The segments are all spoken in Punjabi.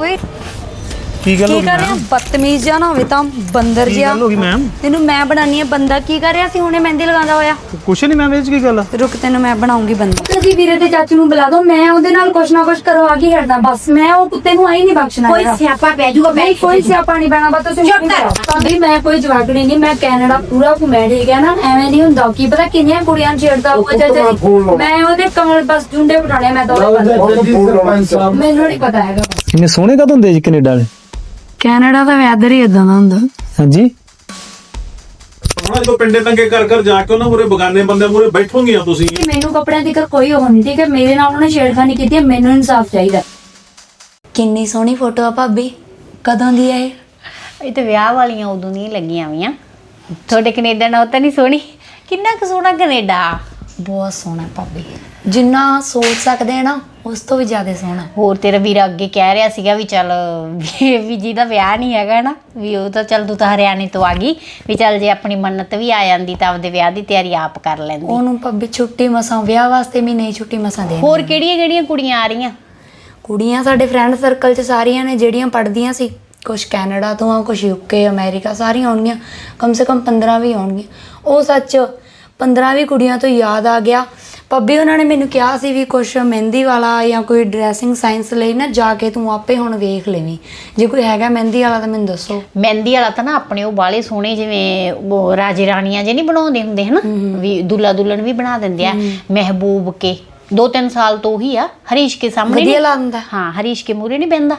ਓਏ ਕੀ ਗੱਲ ਹੋ ਕੀ ਗਈ ਕਰ ਰਿਹਾ ਮੈਮ ਬਦਤਮੀਜ਼ ਜਿਹਾ ਨਾ ਹੋਵੇ ਤਾਂ ਬੰਦਰ ਕੀ ਜਿਹਾ। ਗੱਲ ਹੋ ਗਈ ਮੈਮ ਤੈਨੂੰ ਮੈਂ ਬਣਾਣੀ ਹੈ ਬੰਦਾ ਕੀ ਕਰ ਰਿਹਾ ਸੀ? ਹੁਣੇ ਮਹਿੰਦੀ ਲਗਾਉਂਦਾ ਹੋਇਆ। ਕੁਛ ਨਹੀਂ ਮੈਮ ਇਹ 'ਚ ਕੀ ਗੱਲ ਆ? ਰੁਕ ਤੈਨੂੰ ਮੈਂ ਬਣਾਉਂਗੀ ਬੰਦਾ। ਤੁਸੀਂ ਵੀਰੇ ਤੇ ਚਾਚੂ ਨੂੰ ਬੁਲਾ ਦਿਓ ਮੈਂ ਉਹਦੇ ਨਾਲ ਕੁਛ ਨਾ ਕੁਛ ਕਰਵਾ ਕੇ ਹਟਦਾ ਬਸ। ਮੈਂ ਉਹ ਕੁੱਤੇ ਨੂੰ ਆਈ ਨਹੀਂ ਬਖਸ਼ਣਾ ਕੋਈ ਹੈਗਾ। ਸਿਆਪਾ ਪੈ ਜਾਊਗਾ ਨਹੀਂ ਕੋਈ ਸਿਆਪਾ ਨਹੀਂ ਬਣਾ ਬਸ ਤੁਸੀਂ ਚੁੱਪ ਕਰ। ਭਾਬੀ ਮੈਂ ਕੋਈ ਜਵਾਗੜੀ ਨਹੀਂ ਮੈਂ ਕੈਨੇਡਾ ਪੂਰਾ ਘੁੰਮਿਆ ਠੀਕ ਹੈ ਨਾ? ਐਵੇਂ ਨਹੀਂ ਹੁੰਦਾ ਕੀ ਪਤਾ ਕਿੰਨੀਆਂ ਕੁੜੀਆਂ ਨੂੰ ਛੇੜਦਾ ਉਹ ਚਾਚਾ ਜੀ। ਮੈਂ ਉਹਦੇ ਕਮਲ ਬਸ ਜੁੰਡੇ ਬਿਠਾਣੇ ਮੈਂ ਦੋ ਮੈਨੂੰ ਨਹੀਂ ਪਤਾ ਹੈਗਾ। ਇੰਨੇ ਸੋਹਣੇ ਕਦੋਂ ਹੁੰਦੇ ਜੀ ਕੈਨੇਡਾ ਵਾਲੇ? ਕੈਨੇਡਾ ਦਾ ਵੈਦਰ ਹੀ ਇਦਾਂ ਦਾ ਹੁੰਦਾ। ਹਾਂਜੀ। ਜਦੋਂ ਪਿੰਡੇ ਤੰਗੇ ਕਰ ਕਰ ਜਾ ਕੇ ਉਹਨਾਂ ਮੂਰੇ ਬਗਾਨੇ ਬੰਦੇ ਮੂਰੇ ਬੈਠੋਗੀਆਂ ਤੁਸੀਂ। ਕਿ ਮੈਨੂੰ ਕੱਪੜਿਆਂ ਦੀ ਕਰ ਕੋਈ ਉਹ ਨਹੀਂ ਠੀਕ ਹੈ? ਮੇਰੇ ਨਾਲ ਉਹਨੇ ਛੇੜਖਾਨੀ ਕੀਤੀ ਹੈ ਮੈਨੂੰ ਇਨਸਾਫ ਚਾਹੀਦਾ। ਕਿੰਨੀ ਸੋਹਣੀ ਫੋਟੋ ਆ ਭਾਬੀ। ਕਦੋਂ ਦੀ ਹੈ ਇਹ? ਇਹ ਤੇ ਵਿਆਹ ਵਾਲੀਆਂ ਉਦੋਂ ਦੀਆਂ ਲੱਗੀਆਂ ਹੋਈਆਂ। ਤੁਹਾਡੇ ਕੈਨੇਡਾ ਨਾਲ ਤਾਂ ਨਹੀਂ ਸੋਹਣੀ। ਕਿੰਨਾ ਕੁ ਸੋਹਣਾ ਕੈਨੇਡਾ? ਬਹੁਤ ਸੋਹਣਾ ਭਾਬੀ। ਜਿੰਨਾ ਸੋਚ ਸਕਦੇ ਆ ਨਾ ਉਸ ਤੋਂ ਵੀ ਜ਼ਿਆਦਾ ਸੋਹਣਾ। ਹੋਰ ਤੇਰਾ ਵੀਰ ਅੱਗੇ ਕਹਿ ਰਿਹਾ ਸੀਗਾ ਵੀ ਚੱਲ ਵੀ ਵੀ ਜਿਹਦਾ ਵਿਆਹ ਨਹੀਂ ਹੈਗਾ ਨਾ ਵੀ ਉਹ ਤਾਂ ਚੱਲ ਤੂੰ ਤਾਂ ਹਰਿਆਣੇ ਤੋਂ ਆ ਗਈ ਵੀ ਚੱਲ ਜੇ ਆਪਣੀ ਮੰਨਤ ਵੀ ਆ ਜਾਂਦੀ ਤਾਂ ਆਪਦੇ ਵਿਆਹ ਦੀ ਤਿਆਰੀ ਆਪ ਕਰ ਲੈਂਦੀ। ਉਹਨੂੰ ਭਾਬੀ ਛੁੱਟੀ ਮਸਾਂ ਵਿਆਹ ਵਾਸਤੇ ਵੀ ਨਹੀਂ ਛੁੱਟੀ ਮਸਾਂ ਦੇ ਹੋਰ ਕਿਹੜੀਆਂ ਕਿਹੜੀਆਂ ਕੁੜੀਆਂ ਆ ਰਹੀਆਂ? ਕੁੜੀਆਂ ਸਾਡੇ ਫਰੈਂਡ ਸਰਕਲ 'ਚ ਸਾਰੀਆਂ ਨੇ ਜਿਹੜੀਆਂ ਪੜ੍ਹਦੀਆਂ ਸੀ। ਕੁਝ ਕੈਨੇਡਾ ਤੋਂ ਆ ਕੁਝ ਯੂਕੇ ਅਮਰੀਕਾ ਸਾਰੀਆਂ ਆਉਣਗੀਆਂ। ਕਮ ਸੇ ਕਮ 15 ਵੀ ਆਉਣਗੀਆਂ। ਉਹ ਸੱਚ 15 ਵੀ ਕੁੜੀਆਂ ਤੋਂ ਯਾਦ ਆ ਗਿਆ। ਪੱਬੀ ਉਹਨਾਂ ਨੇ ਮੈਨੂੰ ਕਿਹਾ ਸੀ ਵੀ ਕੁਝ ਮਹਿੰਦੀ ਵਾਲਾ ਜਾਂ ਕੋਈ ਡਰੈਸਿੰਗ ਸਾਇੰਸ ਲਈ ਨਾ ਜਾ ਕੇ ਤੂੰ ਆਪੇ ਹੁਣ ਵੇਖ ਲੈਵੀਂ। ਜੇ ਕੋਈ ਹੈਗਾ ਮਹਿੰਦੀ ਵਾਲਾ ਤਾਂ ਮੈਨੂੰ ਦੱਸੋ। ਮਹਿੰਦੀ ਵਾਲਾ ਤਾਂ ਨਾ ਆਪਣੇ ਉਹ ਬਾਲੇ ਸੋਹਣੇ ਜਿਵੇਂ ਉਹ ਰਾਜੇ ਰਾਣੀਆਂ ਜੇ ਨਹੀਂ ਬਣਾਉਂਦੇ ਹੁੰਦੇ ਹਨਾ? ਵੀ ਦੁੱਲਾ ਦੁਲਹਨ ਵੀ ਬਣਾ ਦਿੰਦੇ ਆ। ਮਹਿਬੂਬ ਕੇ। ਦੋ ਤਿੰਨ ਸਾਲ ਤੋਂ ਹੀ ਆ। ਹਰੀਸ਼ ਕੇ ਸਾਹਮਣੇ ਵਧੀਆ ਲੱਗਦਾ। ਹਾਂ ਹਰੀਸ਼ ਕੇ ਮੂਰੇ ਨਹੀਂ ਬਹਿੰਦਾ।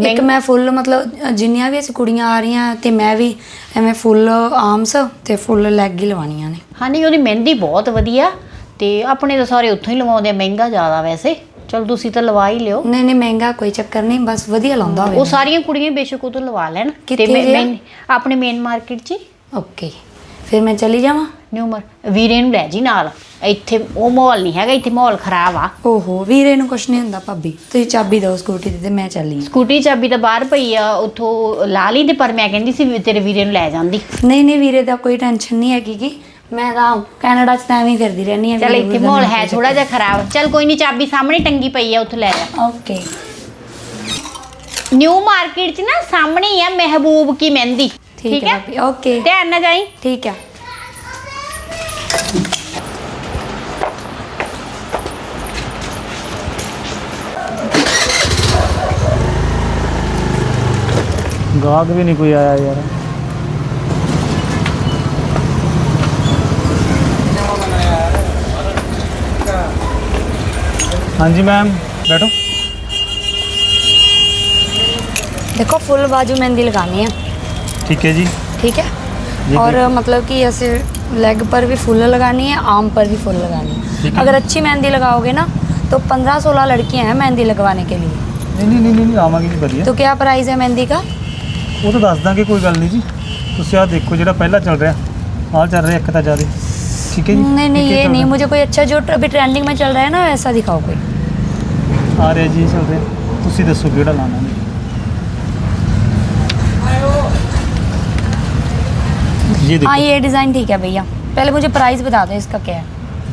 ਇੱਕ ਮੈਂ ਫੁੱਲ ਮਤਲਬ ਜਿੰਨੀਆਂ ਵੀ ਅਸੀਂ ਕੁੜੀਆਂ ਆ ਰਹੀਆਂ ਤੇ ਮੈਂ ਵੀ ਐਵੇਂ ਫੁੱਲ ਆਰਮਸ ਤੇ ਫੁੱਲ ਲੈਗ ਹੀ ਲਵਾਉਣੀਆਂ ਨੇ। ਹਾਂ ਨਹੀਂ ਉਹਦੀ ਮਹਿੰਦੀ ਬਹੁਤ ਵਧੀਆ। ਤੇ ਆਪਣੇ ਤਾਂ ਸਾਰੇ ਉੱਥੋਂ ਹੀ ਲਵਾਉਂਦੇ ਆ ਮਹਿੰਗਾ ਜ਼ਿਆਦਾ ਵੈਸੇ। ਚਲ ਤੁਸੀਂ ਤਾਂ ਲਵਾ ਹੀ ਲਿਓ। ਨਹੀਂ ਨਹੀਂ ਮਹਿੰਗਾ ਕੋਈ ਚੱਕਰ ਨਹੀਂ ਬਸ ਵਧੀਆ ਲਾਉਂਦਾ ਹੋਵੇ ਉਹ ਸਾਰੀਆਂ ਕੁੜੀਆਂ ਬੇਸ਼ੱਕ ਉਹ ਤੋਂ ਲਵਾ ਲੈਣ। ਕਿੱਥੇ ਮੈਂ- ਆਪਣੇ ਮੇਨ ਮਾਰਕੀਟ 'ਚ ਓਕੇ ਫਿਰ ਮੈਂ ਚਲੀ ਜਾਵਾਂ? ਨਿਊ ਮਰ ਵੀਰੇ ਨੂੰ ਲੈ ਜੀ ਨਾਲ। ਇੱਥੇ ਉਹ ਮਾਹੌਲ ਨਹੀਂ ਹੈਗਾ ਇੱਥੇ ਮਾਹੌਲ ਖਰਾਬ ਆ। ਓਹੋ ਵੀਰੇ ਨੂੰ ਕੁਛ ਨਹੀਂ ਹੁੰਦਾ ਭਾਬੀ। ਤੁਸੀਂ ਚਾਬੀ ਦਿਓ ਸਕੂਟੀ ਦੀ ਤੇ ਮੈਂ ਚੱਲੀ ਆਂ। ਸਕੂਟੀ ਚਾਬੀ ਤਾਂ ਬਾਹਰ ਪਈ ਆ ਉੱਥੋਂ ਲਾ ਲਈ ਤੇ ਪਰ ਮੈਂ ਕਹਿੰਦੀ ਸੀ ਵੀ ਤੇਰੇ ਵੀਰੇ ਨੂੰ ਲੈ ਜਾਂਦੀ। ਨਹੀਂ ਨਹੀਂ ਵੀਰੇ ਦਾ ਕੋਈ ਟੈਨਸ਼ਨ ਨਹੀਂ ਹੈਗੀ ਗੀ। ਮੈਂ ਤਾਂ ਕੈਨੇਡਾ ਚ ਤਾਂ ਐਵੇਂ ਹੀ ਫਿਰਦੀ ਰਹਿੰਦੀ ਆ ਚਲ ਇੱਥੇ ਮਾਹੌਲ ਹੈ ਥੋੜਾ ਜਿਹਾ ਖਰਾਬ। ਚਲ ਕੋਈ ਨਹੀਂ ਚਾਬੀ ਸਾਹਮਣੇ ਟੰਗੀ ਪਈ ਆ ਉੱਥੋਂ ਲੈ ਜਾ। ਓਕੇ। ਨਿਊ ਮਾਰਕੀਟ 'ਚ ਨਾ ਸਾਹਮਣੇ ਹੀ ਆ ਮਹਿਬੂਬ ਕੀ ਮਹਿੰਦੀ। ਠੀਕ ਹੈ? ਭਾਬੀ ਓਕੇ। ਧਿਆਨ ਨਾਲ ਜਾਈ। ਠੀਕ ਹੈ ਗਾਹਕ ਵੀ ਨਹੀਂ ਕੋਈ ਆਇਆ ਯਾਰ ਹਾਂਜੀ ਮੈਮ ਬੈਠੋ देखो फुल बाजू मेहंदी लगानी है ਠੀਕ ਹੈ ਜੀ ठीक है जी, और मतलब कि ऐसे लेग पर भी फुल लगानी है आर्म पर भी फुल लगानी है ठीक है। अगर अच्छी मेहंदी लगाओगे ना तो पंद्रह सोलह लड़कियां हैं मेहंदी लगवाने के लिए ਨਹੀਂ ਨਹੀਂ ਨਹੀਂ ਨਹੀਂ ਆਵਾਂਗੇ ਜੀ ਵਧੀਆ तो क्या प्राइस है मेहंदी का ਉਹ ਤਾਂ ਦੱਸ ਦਾਂਗੇ ਕੋਈ ਗੱਲ ਨਹੀਂ ਜੀ ਤੁਸੀਂ ਆਹ ਦੇਖੋ ਜਿਹੜਾ ਪਹਿਲਾਂ ਚੱਲ ਰਿਹਾ ਆਹ ਚੱਲ ਰਿਹਾ ਇੱਕ ਤਾਂ ਜ਼ਿਆਦਾ ਠੀਕ ਹੈ ਜੀ नहीं नहीं ਠੀਕ ਹੈ ये ਚੱਲ नहीं ਰਿਹਾ। मुझे कोई अच्छा जो अभी ट्रेंडिंग में चल रहा है ना वैसा दिखाओ कोई ਆ ਰਿਹਾ ਜੀ ਚੱਲ ਰਿਹਾ ਤੁਸੀਂ ਦੱਸੋ ਕਿਹੜਾ ਲਾਣਾ ਹੈ ਇਹ हाँ ਦੇਖੋ ये डिज़ाइन ठीक है भैया पहले मुझे प्राइस बता दो इसका क्या है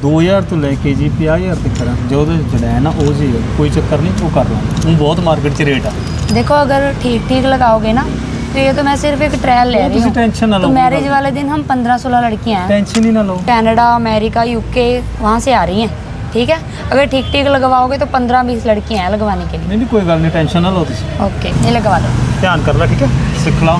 2000 ਤੋਂ ਲੈ ਕੇ ਜੀ 50000 ਤੱਕ ਕਰਾਂ ਜੋ ਉਹਦੇ ਡਿਜ਼ਾਈਨ ਆ ਉਹ ਜੀ ਹੈ। ਕੋਈ ਚੱਕਰ ਨਹੀਂ ਉਹ ਕਰ ਲਾਂਗੇ ਉਹ ਬਹੁਤ ਮਾਰਕੀਟ 'ਚ ਰੇਟ ਆ देखो अगर ठीक ठीक लगाओगे ना तो ये तो मैं सिर्फ एक ट्रायल ले वो रही तुसी हूँ टेंशन ना लो, तो कोई मैरिज बात वाले दिन हम पंद्रह सोलह लड़कियां हैं टेंशन ही ना लो कनाडा अमेरिका यूके वहाँ से आ रही हैं ठीक है अगर ठीक ठीक लगवाओगे तो पंद्रह बीस लड़कियां हैं लगवाने के लिए ਨਹੀਂ ਨਹੀਂ ਕੋਈ ਗੱਲ ਨਹੀਂ ਟੈਨਸ਼ਨ ਨਾ ਲਓ ਤੁਸੀਂ ओके ये लगवा दो ਧਿਆਨ ਕਰ ਲੈ ਠੀਕ ਹੈ ਸਿੱਖ ਲਾ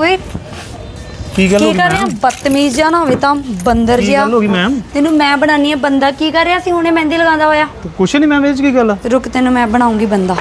ਓਏ ਕੀ ਗੱਲ ਹੋ ਕੀ ਗਈ ਕਰ ਰਿਹਾ ਮੈਮ ਬਦਤਮੀਜ਼ ਜਿਹਾ ਨਾ ਹੋਵੇ ਤਾਂ ਬੰਦਰ ਕੀ ਜਿਹਾ ਗੱਲ ਹੋ ਗਈ ਮੈਮ ਤੈਨੂੰ ਮੈਂ ਬਣਾਣੀ ਹੈ ਬੰਦਾ ਕੀ ਕਰ ਰਿਹਾ ਸੀ ਹੁਣੇ ਮਹਿੰਦੀ ਲਗਾਉਂਦਾ ਹੋਇਆ ਕੁਛ ਨਹੀਂ ਮੈਮ ਇਹ 'ਚ ਕੀ ਗੱਲ ਆ? ਰੁਕ ਤੈਨੂੰ ਮੈਂ ਬਣਾਉਂਗੀ ਬੰਦਾ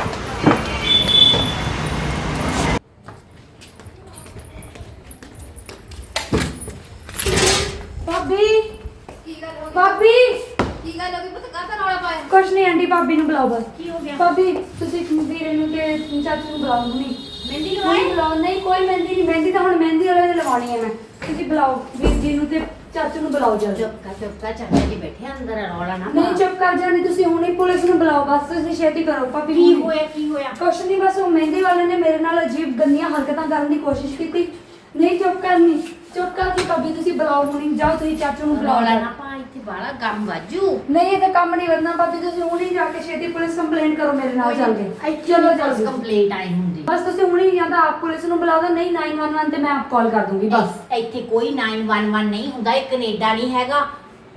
ਨਹੀਂ ਮਹਿੰਦੀ ਨਹੀਂ ਬੁਲਾਓ ਨਹੀਂ ਕੋਈ ਮਹਿੰਦੀ ਨਹੀਂ। ਮਹਿੰਦੀ ਤਾਂ ਹੁਣ ਮਹਿੰਦੀ ਵਾਲੇ ਨੇ ਲਵਾਉਣੀ ਹੈ ਮੈਂ। ਤੁਸੀਂ ਬੁਲਾਓ। ਵੀਰ ਜੀ ਨੂੰ ਤੇ ਚਾਚੂ ਨੂੰ ਬੁਲਾਓ ਜਲਦੀ। ਚੁੱਪ ਕਰ ਚੁੱਪ ਕਰ। ਚਾਚਾ ਜੀ ਬੈਠੇ ਆ, ਅੰਦਰ ਰੌਲਾ ਨਾ ਨਹੀਂ ਚੁੱਪ ਕਰ ਜਾਣੀ। ਤੁਸੀਂ ਹੁਣੇ ਪੁਲਿਸ ਨੂੰ ਬੁਲਾਓ। ਬਸ ਤੁਸੀਂ ਛੇਤੀ ਕਰੋ ਭਾਬੀ ਕੀ ਹੁਣੇ। ਹੋਇਆ ਕੀ ਹੋਇਆ? ਕੁਛ ਨਹੀਂ ਬਸ ਉਹ ਮਹਿੰਦੀ ਵਾਲੇ ਨੇ ਮੇਰੇ ਨਾਲ ਅਜੀਬ ਗੰਦੀਆਂ ਹਰਕਤਾਂ ਕਰਨ ਦੀ ਕੋਸ਼ਿਸ਼ ਕੀਤੀ। ਨਹੀਂ ਚੁੱਪ ਕਰਨੀ। ਚੁੱਪ ਪੱਕਾ ਕਿ ਭਾਬੀ ਤੁਸੀਂ ਬੁਲਾਓ ਹੁਣੀ ਜਾਓ ਤੁਸੀਂ ਚਾਚੂ ਨੂੰ ਬੁਲਾਓ। ਰੌਲਾ ਨਾ ਪਾ ਇੱਥੇ ਬਾਲਾ ਗਮ ਵਾਜੂ। ਨਹੀਂ ਇਹ ਤਾਂ ਕੰਮ ਨਹੀਂ ਕਰਨਾ ਭਾਬੀ ਤੁਸੀਂ ਹੁਣੀ ਜਾ ਕੇ ਛੇਤੀ ਪੁਲਿਸ ਕੰਪਲੇਂਟ ਕਰੋ ਮੇਰੇ ਨਾਲ ਚੱਲ ਕੇ। ਚਲੋ ਜਲਦੀ ਕੰਪਲੇਂਟ ਆਈ ਹੁੰਦੀ। ਬਸ ਤੁਸੀਂ ਹੁਣੀ ਜਾਂ ਤਾਂ ਆਪ ਪੁਲਿਸ ਨੂੰ ਬੁਲਾ ਦਿਓ ਨਹੀਂ 911 ਤੇ ਮੈਂ ਆਪ ਕਾਲ ਕਰ ਦੂੰਗੀ ਬਸ। ਇੱਥੇ ਕੋਈ 911 ਨਹੀਂ ਹੁੰਦਾ ਇਹ ਕੈਨੇਡਾ ਨਹੀਂ ਹੈਗਾ।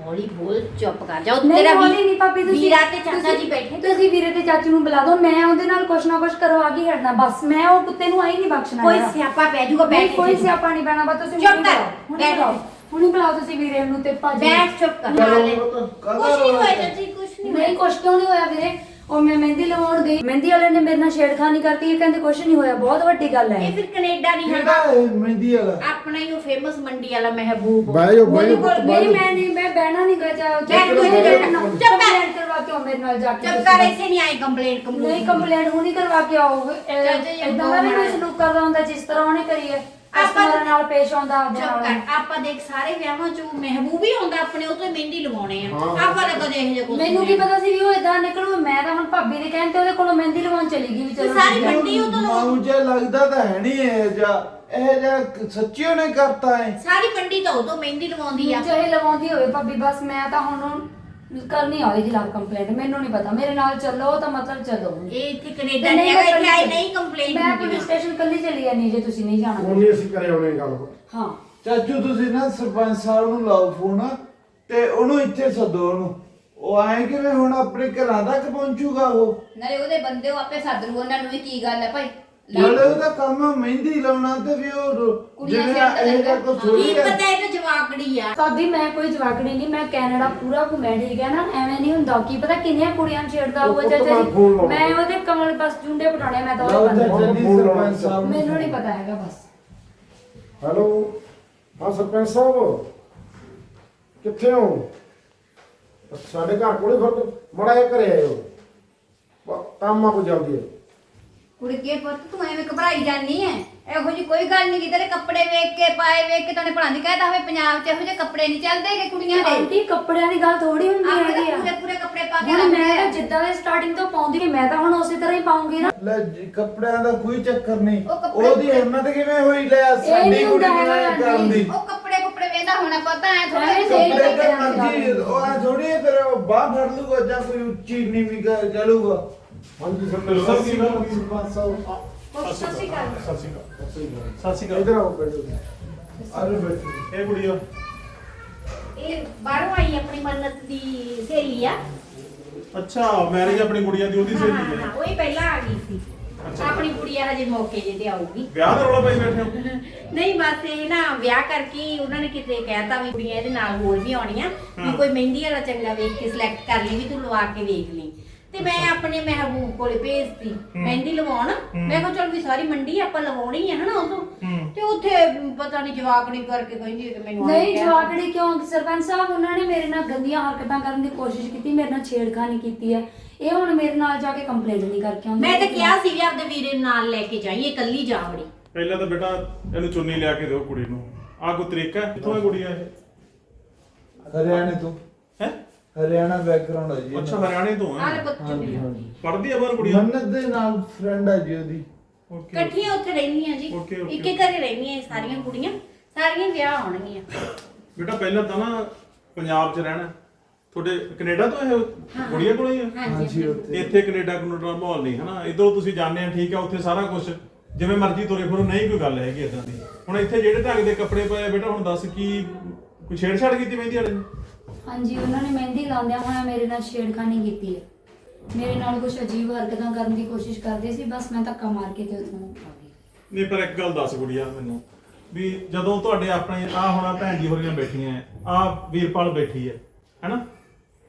ਹੌਲੀ ਬੋਲ ਚੁੱਪ ਕਰ ਜਾਓ ਨਹੀਂ ਤੇਰਾ ਵੀ- ਨਹੀਂ ਭਾਬੀ ਤੁਸੀਂ ਵੀਰਾ ਤੇ ਚਾਚਾ ਜੀ ਬੈਠੇ ਤੁਸੀਂ ਵੀਰੇ ਤੇ ਚਾਚੂ ਨੂੰ ਬੁਲਾ ਦਿਓ ਮੈਂ ਉਹਦੇ ਨਾਲ ਕੁਛ ਨਾ ਕੁਛ ਕਰਵਾ ਕੇ ਹਟਣਾ। ਬਸ ਮੈਂ ਉਹ ਕੁੱਤੇ ਨੂੰ ਆਈ ਨਹੀਂ ਬਖਸ਼ਣਾ ਕੋਈ। ਸਿਆਪਾ ਪੈ ਜਾਊਗਾ ਬੈਠ ਕੋਈ ਇੱਥੇ। ਸਿਆਪਾ ਨਹੀਂ ਪੈਣਾ ਬਸ ਤੁਸੀਂ ਚੁੱਪ ਕਰ, ਬੈਠ। ਹੁਣੀ ਬੁਲਾਓ ਤੁਸੀਂ ਵੀਰੇ ਨੂੰ ਤੇ ਭਾਜੀ। ਬੈਠ ਚੁੱਪ ਕਰ। ਕੁਛ ਨਹੀਂ ਹੋਇਆ ਚਾਚੀ ਕੁਛ ਨਹੀਂ ਹੋਇਆ। ਨਹੀਂ ਕੁਛ ਕਿਉਂ ਨਹੀਂ ਹੋਇਆ ਵੀਰੇ? ਉਹ ਮੈਂ ਮਹਿੰਦੀ ਲਵਾਉਣ ਗਈ। ਮਹਿੰਦੀ ਵਾਲੇ ਨੇ ਮੇਰੇ ਨਾਲ ਛੇੜਖਾਨੀ ਕਰਤੀ ਇਹ ਕਹਿੰਦੇ ਕੁਛ ਨਹੀਂ ਹੋਇਆ ਬਹੁਤ ਵੱਡੀ ਗੱਲ ਹੈ। ਇਹ ਫਿਰ ਕੈਨੇਡਾ ਨਹੀਂ ਕਿਹੜਾ ਹੈਗਾ? ਇਹ ਮਹਿੰਦੀ ਵਾਲਾ? ਆਪਣਾ ਹੀ ਉਹ ਫੇਮਸ ਮੰਡੀ ਵਾਲਾ ਮਹਿਬੂਬ। ਬਾਈ ਉਹ ਮੇਰੇ ਬਾਈ ਕੋਲ ਮੇਰੀ ਮੈਂ ਨਹੀਂ ਮੈਂ ਬਹਿਣਾ ਨਹੀਂ ਗਾ ਚਾਹ ਬੈਠ ਤੂੰ ਇੱਥੇ ਬੈਠ। ਚੁੱਪ ਕਰ। ਕੰਪਲੇਂਟ ਕਰਵਾ ਕੇ ਆਓ ਮੇਰੇ ਨਾਲ ਜਾ ਕੇ। ਚੁੱਪ ਤੁਸੀਂ ਕਰ ਬਸ। ਇੱਥੇ ਨਹੀਂ ਆਈ ਕੰਪਲੇਂਟ ਨਹੀਂ ਕੰਪਲੇਂਟ ਕੰਪਲੇਂਟ ਹੁਣੀ ਕਰਵਾ ਕੇ ਆਓ। ਚਾਚਾ ਜੀ, ਇਦਾਂ ਦਾ ਵੀ ਕੋਈ ਸਲੂਕ ਕਰਦਾ ਹੁੰਦਾ ਜਿਸ ਤਰ੍ਹਾਂ ਉਹਨੇ ਕਰੀ ਹੈ। ਕਸਟਮਰਾਂ ਨਾਲ ਪੇਸ਼ ਆਉਂਦਾ ਆਪਦੇ ਚੁੱਪ ਨਾਲ। ਕਰ ਆਪਾਂ ਦੇਖ ਸਾਰੇ ਵਿਆਹਾਂ ਚ ਮਹਿਬੂਬ ਹੀ ਹੁੰਦਾ ਆਪਣੇ ਉਹ ਤੋਂ ਹੀ ਮਹਿੰਦੀ ਲਵਾਉਣੇ ਆ। ਹਾਂ। ਆਪਾਂ ਤਾਂ ਕਦੇ ਇਹੋ ਜਿਹਾ ਕੁਝ ਮੈਨੂੰ ਕੀ ਪਤਾ ਸੀ ਵੀ ਉਹ ਇਦਾਂ ਨਿਕਲੂ ਮੈਂ ਤਾਂ ਹੁਣ ਭਾਬੀ ਦੇ ਕਹਿਣ ਤੇ ਉਹਦੇ ਕੋਲੋਂ ਮਹਿੰਦੀ ਲਵਾਉਣ ਚਲੀ ਗਈ ਵੀ ਚਲੋ ਸਾਰੀ। ਮੰਡੀ ਉਹ ਤੋਂ ਲਵਾਉ ਮਾਊ ਜਿਹਾ ਲੱਗਦਾ ਤਾਂ ਹੈ ਨਹੀਂ ਇਹ ਜਾ ਇਹ ਜਾ ਸੱਚੀ ਉਹਨੇ ਕਰਤਾ ਹੈ ਸਾਰੀ ਮੰਡੀ ਤਾਂ ਉਹ ਤੋਂ ਮਹਿੰਦੀ ਲਵਾਉਂਦੀ ਆ। ਚਾਹੇ ਲਵਾਉਂਦੀ ਹੋਵੇ ਭਾਬੀ ਬਸ ਮੈਂ ਤਾਂ ਹੁਣ ਕਰਨੀ ਆਈ ਖਿਲਾਫ ਕੰਪਲੇਂਟ ਮੈਨੂੰ ਨਹੀਂ ਪਤਾ। ਮੇਰੇ ਨਾਲ ਚੱਲੋ ਤਾਂ ਮਤਲਬ ਚੱਲੋ। ਇਹ ਇੱਥੇ ਕੈਨੇਡਾ ਨਹੀਂ ਮੈਂ ਹੈਗਾ ਇੱਥੇ ਆਈ ਨਹੀਂ ਕੰਪਲੇਂਟ ਮੈਂ ਪੁਲਿਸ ਸਟੇਸ਼ਨ ਕੱਲੀ ਚਲੀ ਜਾਨੀ ਜੇ ਤੁਸੀਂ ਨਹੀਂ ਜਾਣਾ। ਉਹਨੇ ਅਸੀਂ ਕਰੇ ਆਉਣੇ ਗੱਲ ਹਾਂ। ਚਾਚੂ ਤੁਸੀਂ ਨਾ ਸਰਪੰਚ ਸਾਹਿਬ ਨੂੰ ਲਾਓ ਫੋਨ ਤੇ ਉਹਨੂੰ ਇੱਥੇ ਸੱਦੋ ਉਹਨੂੰ। ਉਹ ਆਏ ਕਿਵੇਂ ਹੁਣ ਆਪਣੇ ਘਰਾਂ ਤੱਕ ਪਹੁੰਚੂਗਾ ਉਹ? ਨਾਲੇ ਉਹਦੇ ਬੰਦੇ ਉਹ ਆਪੇ ਸੱਦ ਲੂ ਉਹਨਾਂ ਨੂੰ ਵੀ ਕੀ ਗੱਲ ਹੈ ਭਾਈ? ਨਾਲੇ ਉਹਦਾ ਕੰਮ ਮਹਿੰਦੀ ਲਾਉਣਾ ਤੇ ਵੀ ਉਹ ਕੁੜੀਆਂ ਜਿਵੇਂ ਸਿਰ ਤੇ ਇਹ। ਕੁਛ ਕੀ ਥੋੜੀ ਹੈ ਪਤਾ ਇਹ ਤਾਂ ਜਵਾਕੜੀ ਆ। ਭਾਬੀ ਮੈਂ ਕੋਈ ਜਵਾਕੜੀ ਨਹੀਂ ਮੈਂ ਕੈਨੇਡਾ ਪੂਰਾ ਘੁੰਮਿਆ ਠੀਕ ਹੈ ਨਾ? ਐਵੇਂ ਨਹੀਂ ਹੁੰਦਾ। ਕੀ ਪਤਾ ਕਿੰਨੀਆਂ ਕੁੜੀਆਂ ਨੂੰ ਛੇੜਦਾ ਹੋਊਗਾ ਉਹ ਤੋਂ ਚਾਚਾ ਬਾਅਦ ਫੋਨ ਜੀ। ਮੈਂ ਉਹਦੇ ਕਮਲ ਬਸ ਜੁੰਡੇ ਪਟਾਣੇ ਮੈਂ ਤਾਂ ਉਹਦੇ ਬੰਦੇ। ਸਰਪੰਚ ਸਾਹਿਬ ਮੈਨੂੰ ਨਹੀਂ ਪਤਾ ਹੈਗਾ ਬਸ। ਹੈਲੋ? ਹਾਂ ਸਰਪੰਚ ਸਾਹਿਬ। ਕਿੱਥੇ ਹੋ? ਸਾਡੇ ਘਰ ਕੋਲੇ ਫਿਰ ਮੜਾ ਜਿਹਾ ਘਰੇ ਆਇਓ। ਬ- ਕੰਮ ਆ ਕੋ ਜਲਦੀ। ਹੈ ਕੁੜੀ ਕੇ ਪੁੱਤ ਤੂੰ ਐਵੇਂ ਘਬਰਾਈ ਜਾਨੀ ਐ? ਇਹੋ ਜੀ ਕੋਈ ਗੱਲ ਨਹੀਂ ਤੇਰੇ ਕੱਪੜੇ ਵੇਖ ਕੇ ਪਾਏ ਵੇਖ ਕੇ ਤੈਨੂੰ ਪੜਾਉਂਦੀ ਕਹਿਦਾ ਹੋਵੇ ਪੰਜਾਬ 'ਚ ਇਹੋ ਜਿਹੇ ਕੱਪੜੇ ਨਹੀਂ ਚੱਲਦੇ ਕਿ ਕੁੜੀਆਂ ਦੇ। ਆਂਟੀ ਕੱਪੜਿਆਂ ਦੀ ਗੱਲ ਥੋੜੀ ਹੁੰਦੀ ਹੈਗੀ ਆ। ਪੂਰੇ ਪੂਰੇ ਕੱਪੜੇ ਪਾ ਕੇ ਹੁਣ ਮੈਂ। ਤਾਂ ਜਿੱਦਾਂ ਦੇ ਸਟਾਰਟਿੰਗ ਤੋਂ ਪਾਉਂਦੀ ਸੀ ਮੈਂ ਤਾਂ ਹੁਣ ਉਸੇ ਤਰ੍ਹਾਂ ਹੀ ਪਾਉਂਗੀ ਨਾ। ਲੈ ਜੀ, ਕੱਪੜਿਆਂ ਦਾ ਕੋਈ ਚੱਕਰ ਨਹੀਂ ਉਹ ਕੱਪੜੇ- ਉਹਦੀ ਹਿੰਮਤ ਕਿਵੇਂ ਹੋਈ ਲੈ ਸਾਡੀ ਨਹੀਂ ਕੁੜੀ ਹੁੰਦਾ ਹੈਗਾ, ਕਰਨ ਦੀ। ਉਹ ਕੱਪੜੇ ਕੁਪੜੇ ਵੇਂਦਾ ਹੋਣਾ ਪਤਾ ਐ ਐਵੇਂ ਥੋੜੇ ਕੱਪੜੇ ਤੇ ਮਰਜ਼ੀ ਉਹ ਥੋੜੀ ਫਿਰ ਉਹ ਬਾਹ ਫੜ ਲੂਗਾ ਜਾਂ ਕੋਈ ਉੱਚੀ ਨੀਵੀਂ ਕਰ ਚੜੂਗਾ ਹਾਂਜੀ ਸਤਿ ਸਰਪੰਚ ਸ਼੍ਰੀ ਅਕਾਲ। ਸਰਪੰਚ ਸਾਹਿਬ ਸਤਿ ਸ਼੍ਰੀ ਅਕਾਲ। ਸਤਿ ਸ਼੍ਰੀ ਅਕਾਲ। ਸਤਿ ਸ਼੍ਰੀ ਇਧਰ ਅਕਾਲ ਆਓ ਬੈਠੋ ਅਰੇ ਬੈਠੋ। ਇਹ ਕੁੜੀਓ। ਇਹ ਬਾਹਰੋਂ ਆਈ ਆਪਣੀ ਮੰਨਤ ਦੀ ਸਹੇਲੀ ਆ। ਅੱਛਾ ਮੈਰਿਜ ਆਪਣੀ ਗੁੜੀਆ ਦੀ ਉਹਦੀ ਹਾਂ ਸਹੇਲੀ ਹਾਂ ਹੈ ਹਾਂ ਉਹ ਹੀ ਪਹਿਲਾਂ ਆ ਗਈ ਸੀ। ਅੱਛਾ। ਆਪਣੀ ਕੁੜੀਆ ਹਜੇ ਮੌਕੇ ਜੇ ਤੇ ਆਊਗੀ। ਵਿਆਹ ਦਾ ਰੌਲਾ ਪਾਈ ਬੈਠੇ ਹੋ? ਨਹੀਂ ਬਸ ਇਹ ਨਾ ਵਿਆਹ ਕਰਕੇ ਹੀ ਉਹਨਾਂ ਨੇ ਕਿਤੇ ਕਹਿਤਾ ਵੀ ਕੁੜੀਆਂ ਇਹਦੇ ਨਾਲ ਹੋਰ ਵੀ ਆਉਣੀਆਂ ਵੀ ਕੋਈ ਮਹਿੰਦੀ ਵਾਲਾ ਚੰਗਾ ਵੇਖ ਕੇ ਸਿਲੈਕਟ ਕਰ ਲਈ ਵੀ ਤੂੰ ਲਵਾ ਕੇ ਵੇਖ ਲਈ। ਤੇ ਮੈਂ ਆਪਣੇ ਮਹਿਬੂਬ ਕੋਲੇ ਭੇਜਤੀ। ਮਹਿੰਦੀ ਲਵਾਉਣ। ਮੈਂ ਕਿਹਾ ਚਲ ਵੀ ਸਾਰੀ ਮੰਡੀ ਆਪਾਂ ਲਵਾਉਣੀ ਹੈ ਹਨਾ ਉਦੋਂ। ਤੇ। ਉੱਥੇ ਪਤਾ ਨਹੀਂ ਜਵਾਕੜੀ ਕਰਕੇ ਕਹਿੰਦੀ ਕਿ ਮੈਨੂੰ ਆਏਂ ਨਹੀਂ ਕਹਿ- ਜਵਾਕੜੀ ਕਿਉਂ? ਸਰਪੰਚ ਸਾਹਿਬ ਉਹਨਾਂ ਨੇ ਮੇਰੇ ਨਾਲ ਗੰਦੀਆਂ ਹਰਕਤਾਂ ਕਰਨ ਦੀ ਕੋਸ਼ਿਸ਼ ਕੀਤੀ ਮੇਰੇ ਨਾਲ ਛੇੜਖਾਨੀ ਕੀਤੀ ਹੈ। ਇਹ ਹੁਣ ਮੇਰੇ ਨਾਲ ਜਾ ਕੇ ਕੰਪਲੇਂਟ ਨਹੀਂ ਕਰਕੇ ਆਉਂਦੇ। ਮੈਂ ਤਾਂ ਕਿਹਾ ਸੀ ਵੀ ਆਪਦੇ ਵੀਰੇ ਨੂੰ ਨਾਲ ਲੈ ਕੇ ਜਾਈਏ ਇਕੱਲੀ ਜਾ ਵੜੀ। ਪਹਿਲਾਂ ਤਾਂ ਬੇਟਾ ਇਹਨੂੰ ਚੁੰਨੀ ਲਿਆ ਕੇ ਦਿਓ ਕੁੜੀ ਨੂੰ। ਆ ਕੋਈ ਤਰੀਕਾ ਹੈ? ਕਿੱਥੋਂ ਹੈ ਗੁੜੀਆ ਇਹ? ਹਰਿਆਣੇ ਤੋਂ। ਹੈ ਹਰਿਆਣਾ ਬੈਕਗ੍ਰਾਉਂਡ ਹੈ ਜੀ ਅੱਛਾ ਹਰਿਆਣੇ ਤੋਂ ਹੈ ਹਾਂਜੀ ਹਾਂਜੀ। ਪੜਦੀ ਆ ਬਾਹਰ ਗੁੜੀਆ ਮੰਨਤ ਦੇ ਨਾਲ ਫਰੈਂਡ ਹੈ ਜੀ ਉਹਦੀ। ਓਕੇ ਇਕੱਠੀਆਂ ਉੱਥੇ ਰਹਿੰਦੀਆਂ ਜੀ। Okay, okay. ਇੱਕੇ ਘਰੇ ਰਹਿੰਦੀਆਂ ਇਹ ਸਾਰੀਆਂ ਕੁੜੀਆਂ। ਸਾਰੀਆਂ ਵਿਆਹ ਹੋਣਗੀਆਂ। ਬੇਟਾ ਪਹਿਲਾਂ ਤਾਂ ਨਾ ਪੰਜਾਬ 'ਚ ਰਹਿਣਾ। ਤੁਹਾਡੇ ਕੈਨੇਡਾ ਤੋਂ ਇਹ ਗੁੜੀਆ ਕੋਲ ਹੀ ਹੈ ਹਾਂਜੀ ਉੱਥੇ। ਇੱਥੇ ਕੈਨੇਡਾ ਕਨੂਡਾ ਦਾ ਮਾਹੌਲ ਨਹੀਂ ਹਨਾ? ਇਧਰੋਂ ਤੁਸੀਂ ਜਾਣਦੇ ਆ ਠੀਕ ਆ ਉੱਥੇ ਸਾਰਾ ਕੁਝ ਜਿਵੇਂ ਮਰਜ਼ੀ ਤੁਰੇ ਫਿਰੋ ਨਹੀਂ ਕੋਈ ਗੱਲ ਹੈਗੀ ਇਦਾਂ ਦੀ। ਹੁਣ ਇੱਥੇ ਜਿਹੜੇ ਢੰਗ ਦੇ ਕੱਪੜੇ ਪਏ ਆ ਬੇਟਾ ਹੁਣ ਦੱਸ ਕੀ ਕੋਈ ਛੇੜਛਾੜ ਕੀਤੀ ਮਹਿੰਦੀ ਵਾਲੇ ਨੇ? ਹਾਂਜੀ ਉਹਨਾਂ ਨੇ ਮਹਿੰਦੀ ਲਾਉਂਦਿਆਂ ਹੋਇਆ ਮੇਰੇ ਨਾਲ ਛੇੜਖਾਨੀ ਕੀਤੀ ਹੈ। ਮੇਰੇ ਨਾਲ ਕੁਝ ਅਜੀਬ ਹਰਕਤਾਂ ਕਰਨ ਦੀ ਕੋਸ਼ਿਸ਼ ਕਰਦੇ ਸੀ ਬਸ ਮੈਂ ਧੱਕਾ ਮਾਰ ਕੇ ਤੇ ਉੱਥੋਂ ਆ ਗਈ। ਨਹੀਂ ਪਰ ਇੱਕ ਗੱਲ ਦੱਸ ਗੁੜੀਆ ਮੈਨੂੰ ਵੀ ਜਦੋਂ ਤੁਹਾਡੇ ਆਪਣੇ ਆ ਹੋਣਾ ਭੈਣ ਜੀ ਹੋਰੀਆਂ ਬੈਠੀਆਂ ਆ ਵੀਰਪਾਲ ਬੈਠੀ ਹੈ ਹੈਨਾ?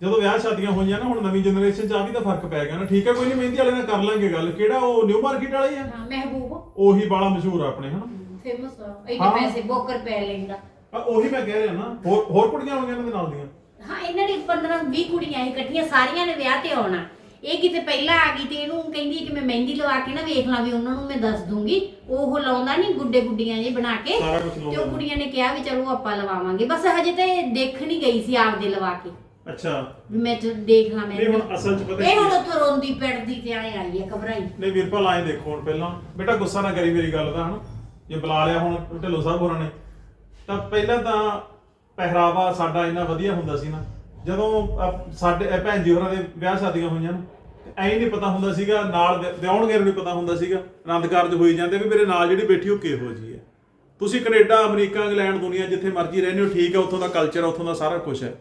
ਜਦੋਂ ਵਿਆਹ ਸ਼ਾਦੀਆਂ ਹੋਈਆਂ ਨਾ ਹੁਣ ਨਵੀਂ ਜਨਰੇਸ਼ਨ ਚ ਆ ਵੀ ਤਾਂ ਫ਼ਰਕ ਪੈ ਗਿਆ ਨਾ ਠੀਕ ਹੈ ਕੋਈ ਨਹੀਂ ਮਹਿੰਦੀ ਵਾਲੇ ਨਾਲ ਕਰ ਲਾਂਗੇ ਗੱਲ। ਕਿਹੜਾ ਉਹ ਨਿਊ ਮਾਰਕੀਟ ਵਾਲਾ ਹੀ ਆ ਹਾਂ ਮਹਿਬੂਬ। ਉਹੀ ਬਾਲਾ ਮਸ਼ਹੂਰ ਆ ਆਪਣੇ ਹਨਾ? ਫੇਮਸ ਆ। ਹਾਂ। ਇਹਦੇ ਪੈਸੇ ਬੋਕਰ ਪੈ ਲੈਂਦਾ। ਆ ਉਹੀ ਮੈਂ ਕਹਿ ਰਿਹਾ ਨਾ ਹੋਰ ਹੋਰ ਕੁੜੀਆਂ ਹੋਣਗੀਆਂ ਇਹਨਾਂ ਦੇ ਨਾਲ ਦੀਆਂ? ਹਾਂ ਇਹਨਾਂ ਦੀ 15 20 ਕੁੜੀਆਂ ਸੀ ਇਕੱਠੀਆਂ ਸਾਰੀਆਂ ਨੇ ਵਿਆਹ ਤੇ ਆਉਣਾ। ਇਹ ਕਿਤੇ ਪਹਿਲਾਂ ਆ ਗਈ ਤੇ ਇਹਨੂੰ ਕਹਿੰਦੀ ਕਿ ਮੈਂ ਮਹਿੰਦੀ ਲਵਾ ਕੇ ਨਾ ਵੇਖ ਲਾਂ ਵੀ ਉਹਨਾਂ ਨੂੰ ਮੈਂ ਦੱਸ ਦੂੰਗੀ। ਉਹ ਲਾਉਂਦਾ ਨਹੀਂ ਗੁੱਡੇ ਗੁੱਡੀਆਂ ਜੇ ਬਣਾ ਕੇ ਸਾਰਾ ਤੇ ਲਾਉਂਦਾ। ਉਹ ਕੁੜੀਆਂ ਨੇ ਕਿਹਾ ਵੀ ਚਲੋ ਆਪਾਂ ਲਵਾਵਾਂਗੇ। ਬਸ ਹਜੇ ਤੇ ਦੇਖ ਨਹੀਂ ਗਈ ਸੀ ਆਪਦੇ ਲਵਾ ਕੇ। ਅੱਛਾ। ਵੀ ਮੈਂ ਤੇ ਦੇਖ ਲਾਂ ਮੈਂ ਨਹੀਂ ਹੁਣ ਅਸਲ ਚ ਪਤਾ ਇਹ ਹੁਣ ਕੀ- ਉੱਥੋਂ ਰੋਂਦੀ ਪਿੱਟਦੀ ਤੇ ਆਏ ਆਈ ਹੈ ਘਬਰਾਈ। ਨਹੀਂ ਵੀਰਪਾਲ ਆਏ ਦੇਖੋ ਹੁਣ ਪਹਿਲਾਂ। ਬੇਟਾ ਗੁੱਸਾ ਨਾ ਕਰੀ ਮੇਰੀ ਗੱਲ ਦਾ ਹਨਾ? ਜੇ ਬੁਲਾ ਲਿਆ ਹੁਣ ਢਿੱਲੋਂ ਸਾਹਿਬ ਹੋਰਾਂ ਨੇ। ਤਾਂ ਪਹਿਲਾਂ ਤਾਂ ਪਹਿਰਾਵਾ ਸਾਡਾ ਇੰਨਾ ਵਧੀਆ ਹੁੰਦਾ ਸੀ ਨਾ। ਜਦੋਂ ਸਾਡੇ ਇਹ ਭੈਣ ਜੀ ਹੋਰਾਂ ਦੇ ਵਿਆਹ ਸ਼ਾਦੀਆਂ ਹੋਈਆਂ ਨਾ ਐਂ ਨਹੀਂ ਪਤਾ ਹੁੰਦਾ ਸੀਗਾ ਨਾਲ ਨੂੰ ਨਹੀਂ ਪਤਾ ਹੁੰਦਾ ਸੀਗਾ ਆਨੰਦ ਕਾਰਜ ਹੋਈ ਜਾਂਦੇ ਵੀ ਮੇਰੇ ਨਾਲ ਜਿਹੜੀ ਬੈਠੀ ਉਹ ਕਿਹੋ ਜੀ ਹੈ। ਤੁਸੀਂ ਕੈਨੇਡਾ ਅਮਰੀਕਾ ਇੰਗਲੈਂਡ ਦੁਨੀਆ ਜਿੱਥੇ ਮਰਜ਼ੀ ਰਹਿੰਦੇ ਹੋ ਠੀਕ ਹੈ ਉੱਥੋਂ ਦਾ ਕਲਚਰ ਉੱਥੋਂ ਦਾ ਸਾਰਾ ਕੁਝ ਹੈ।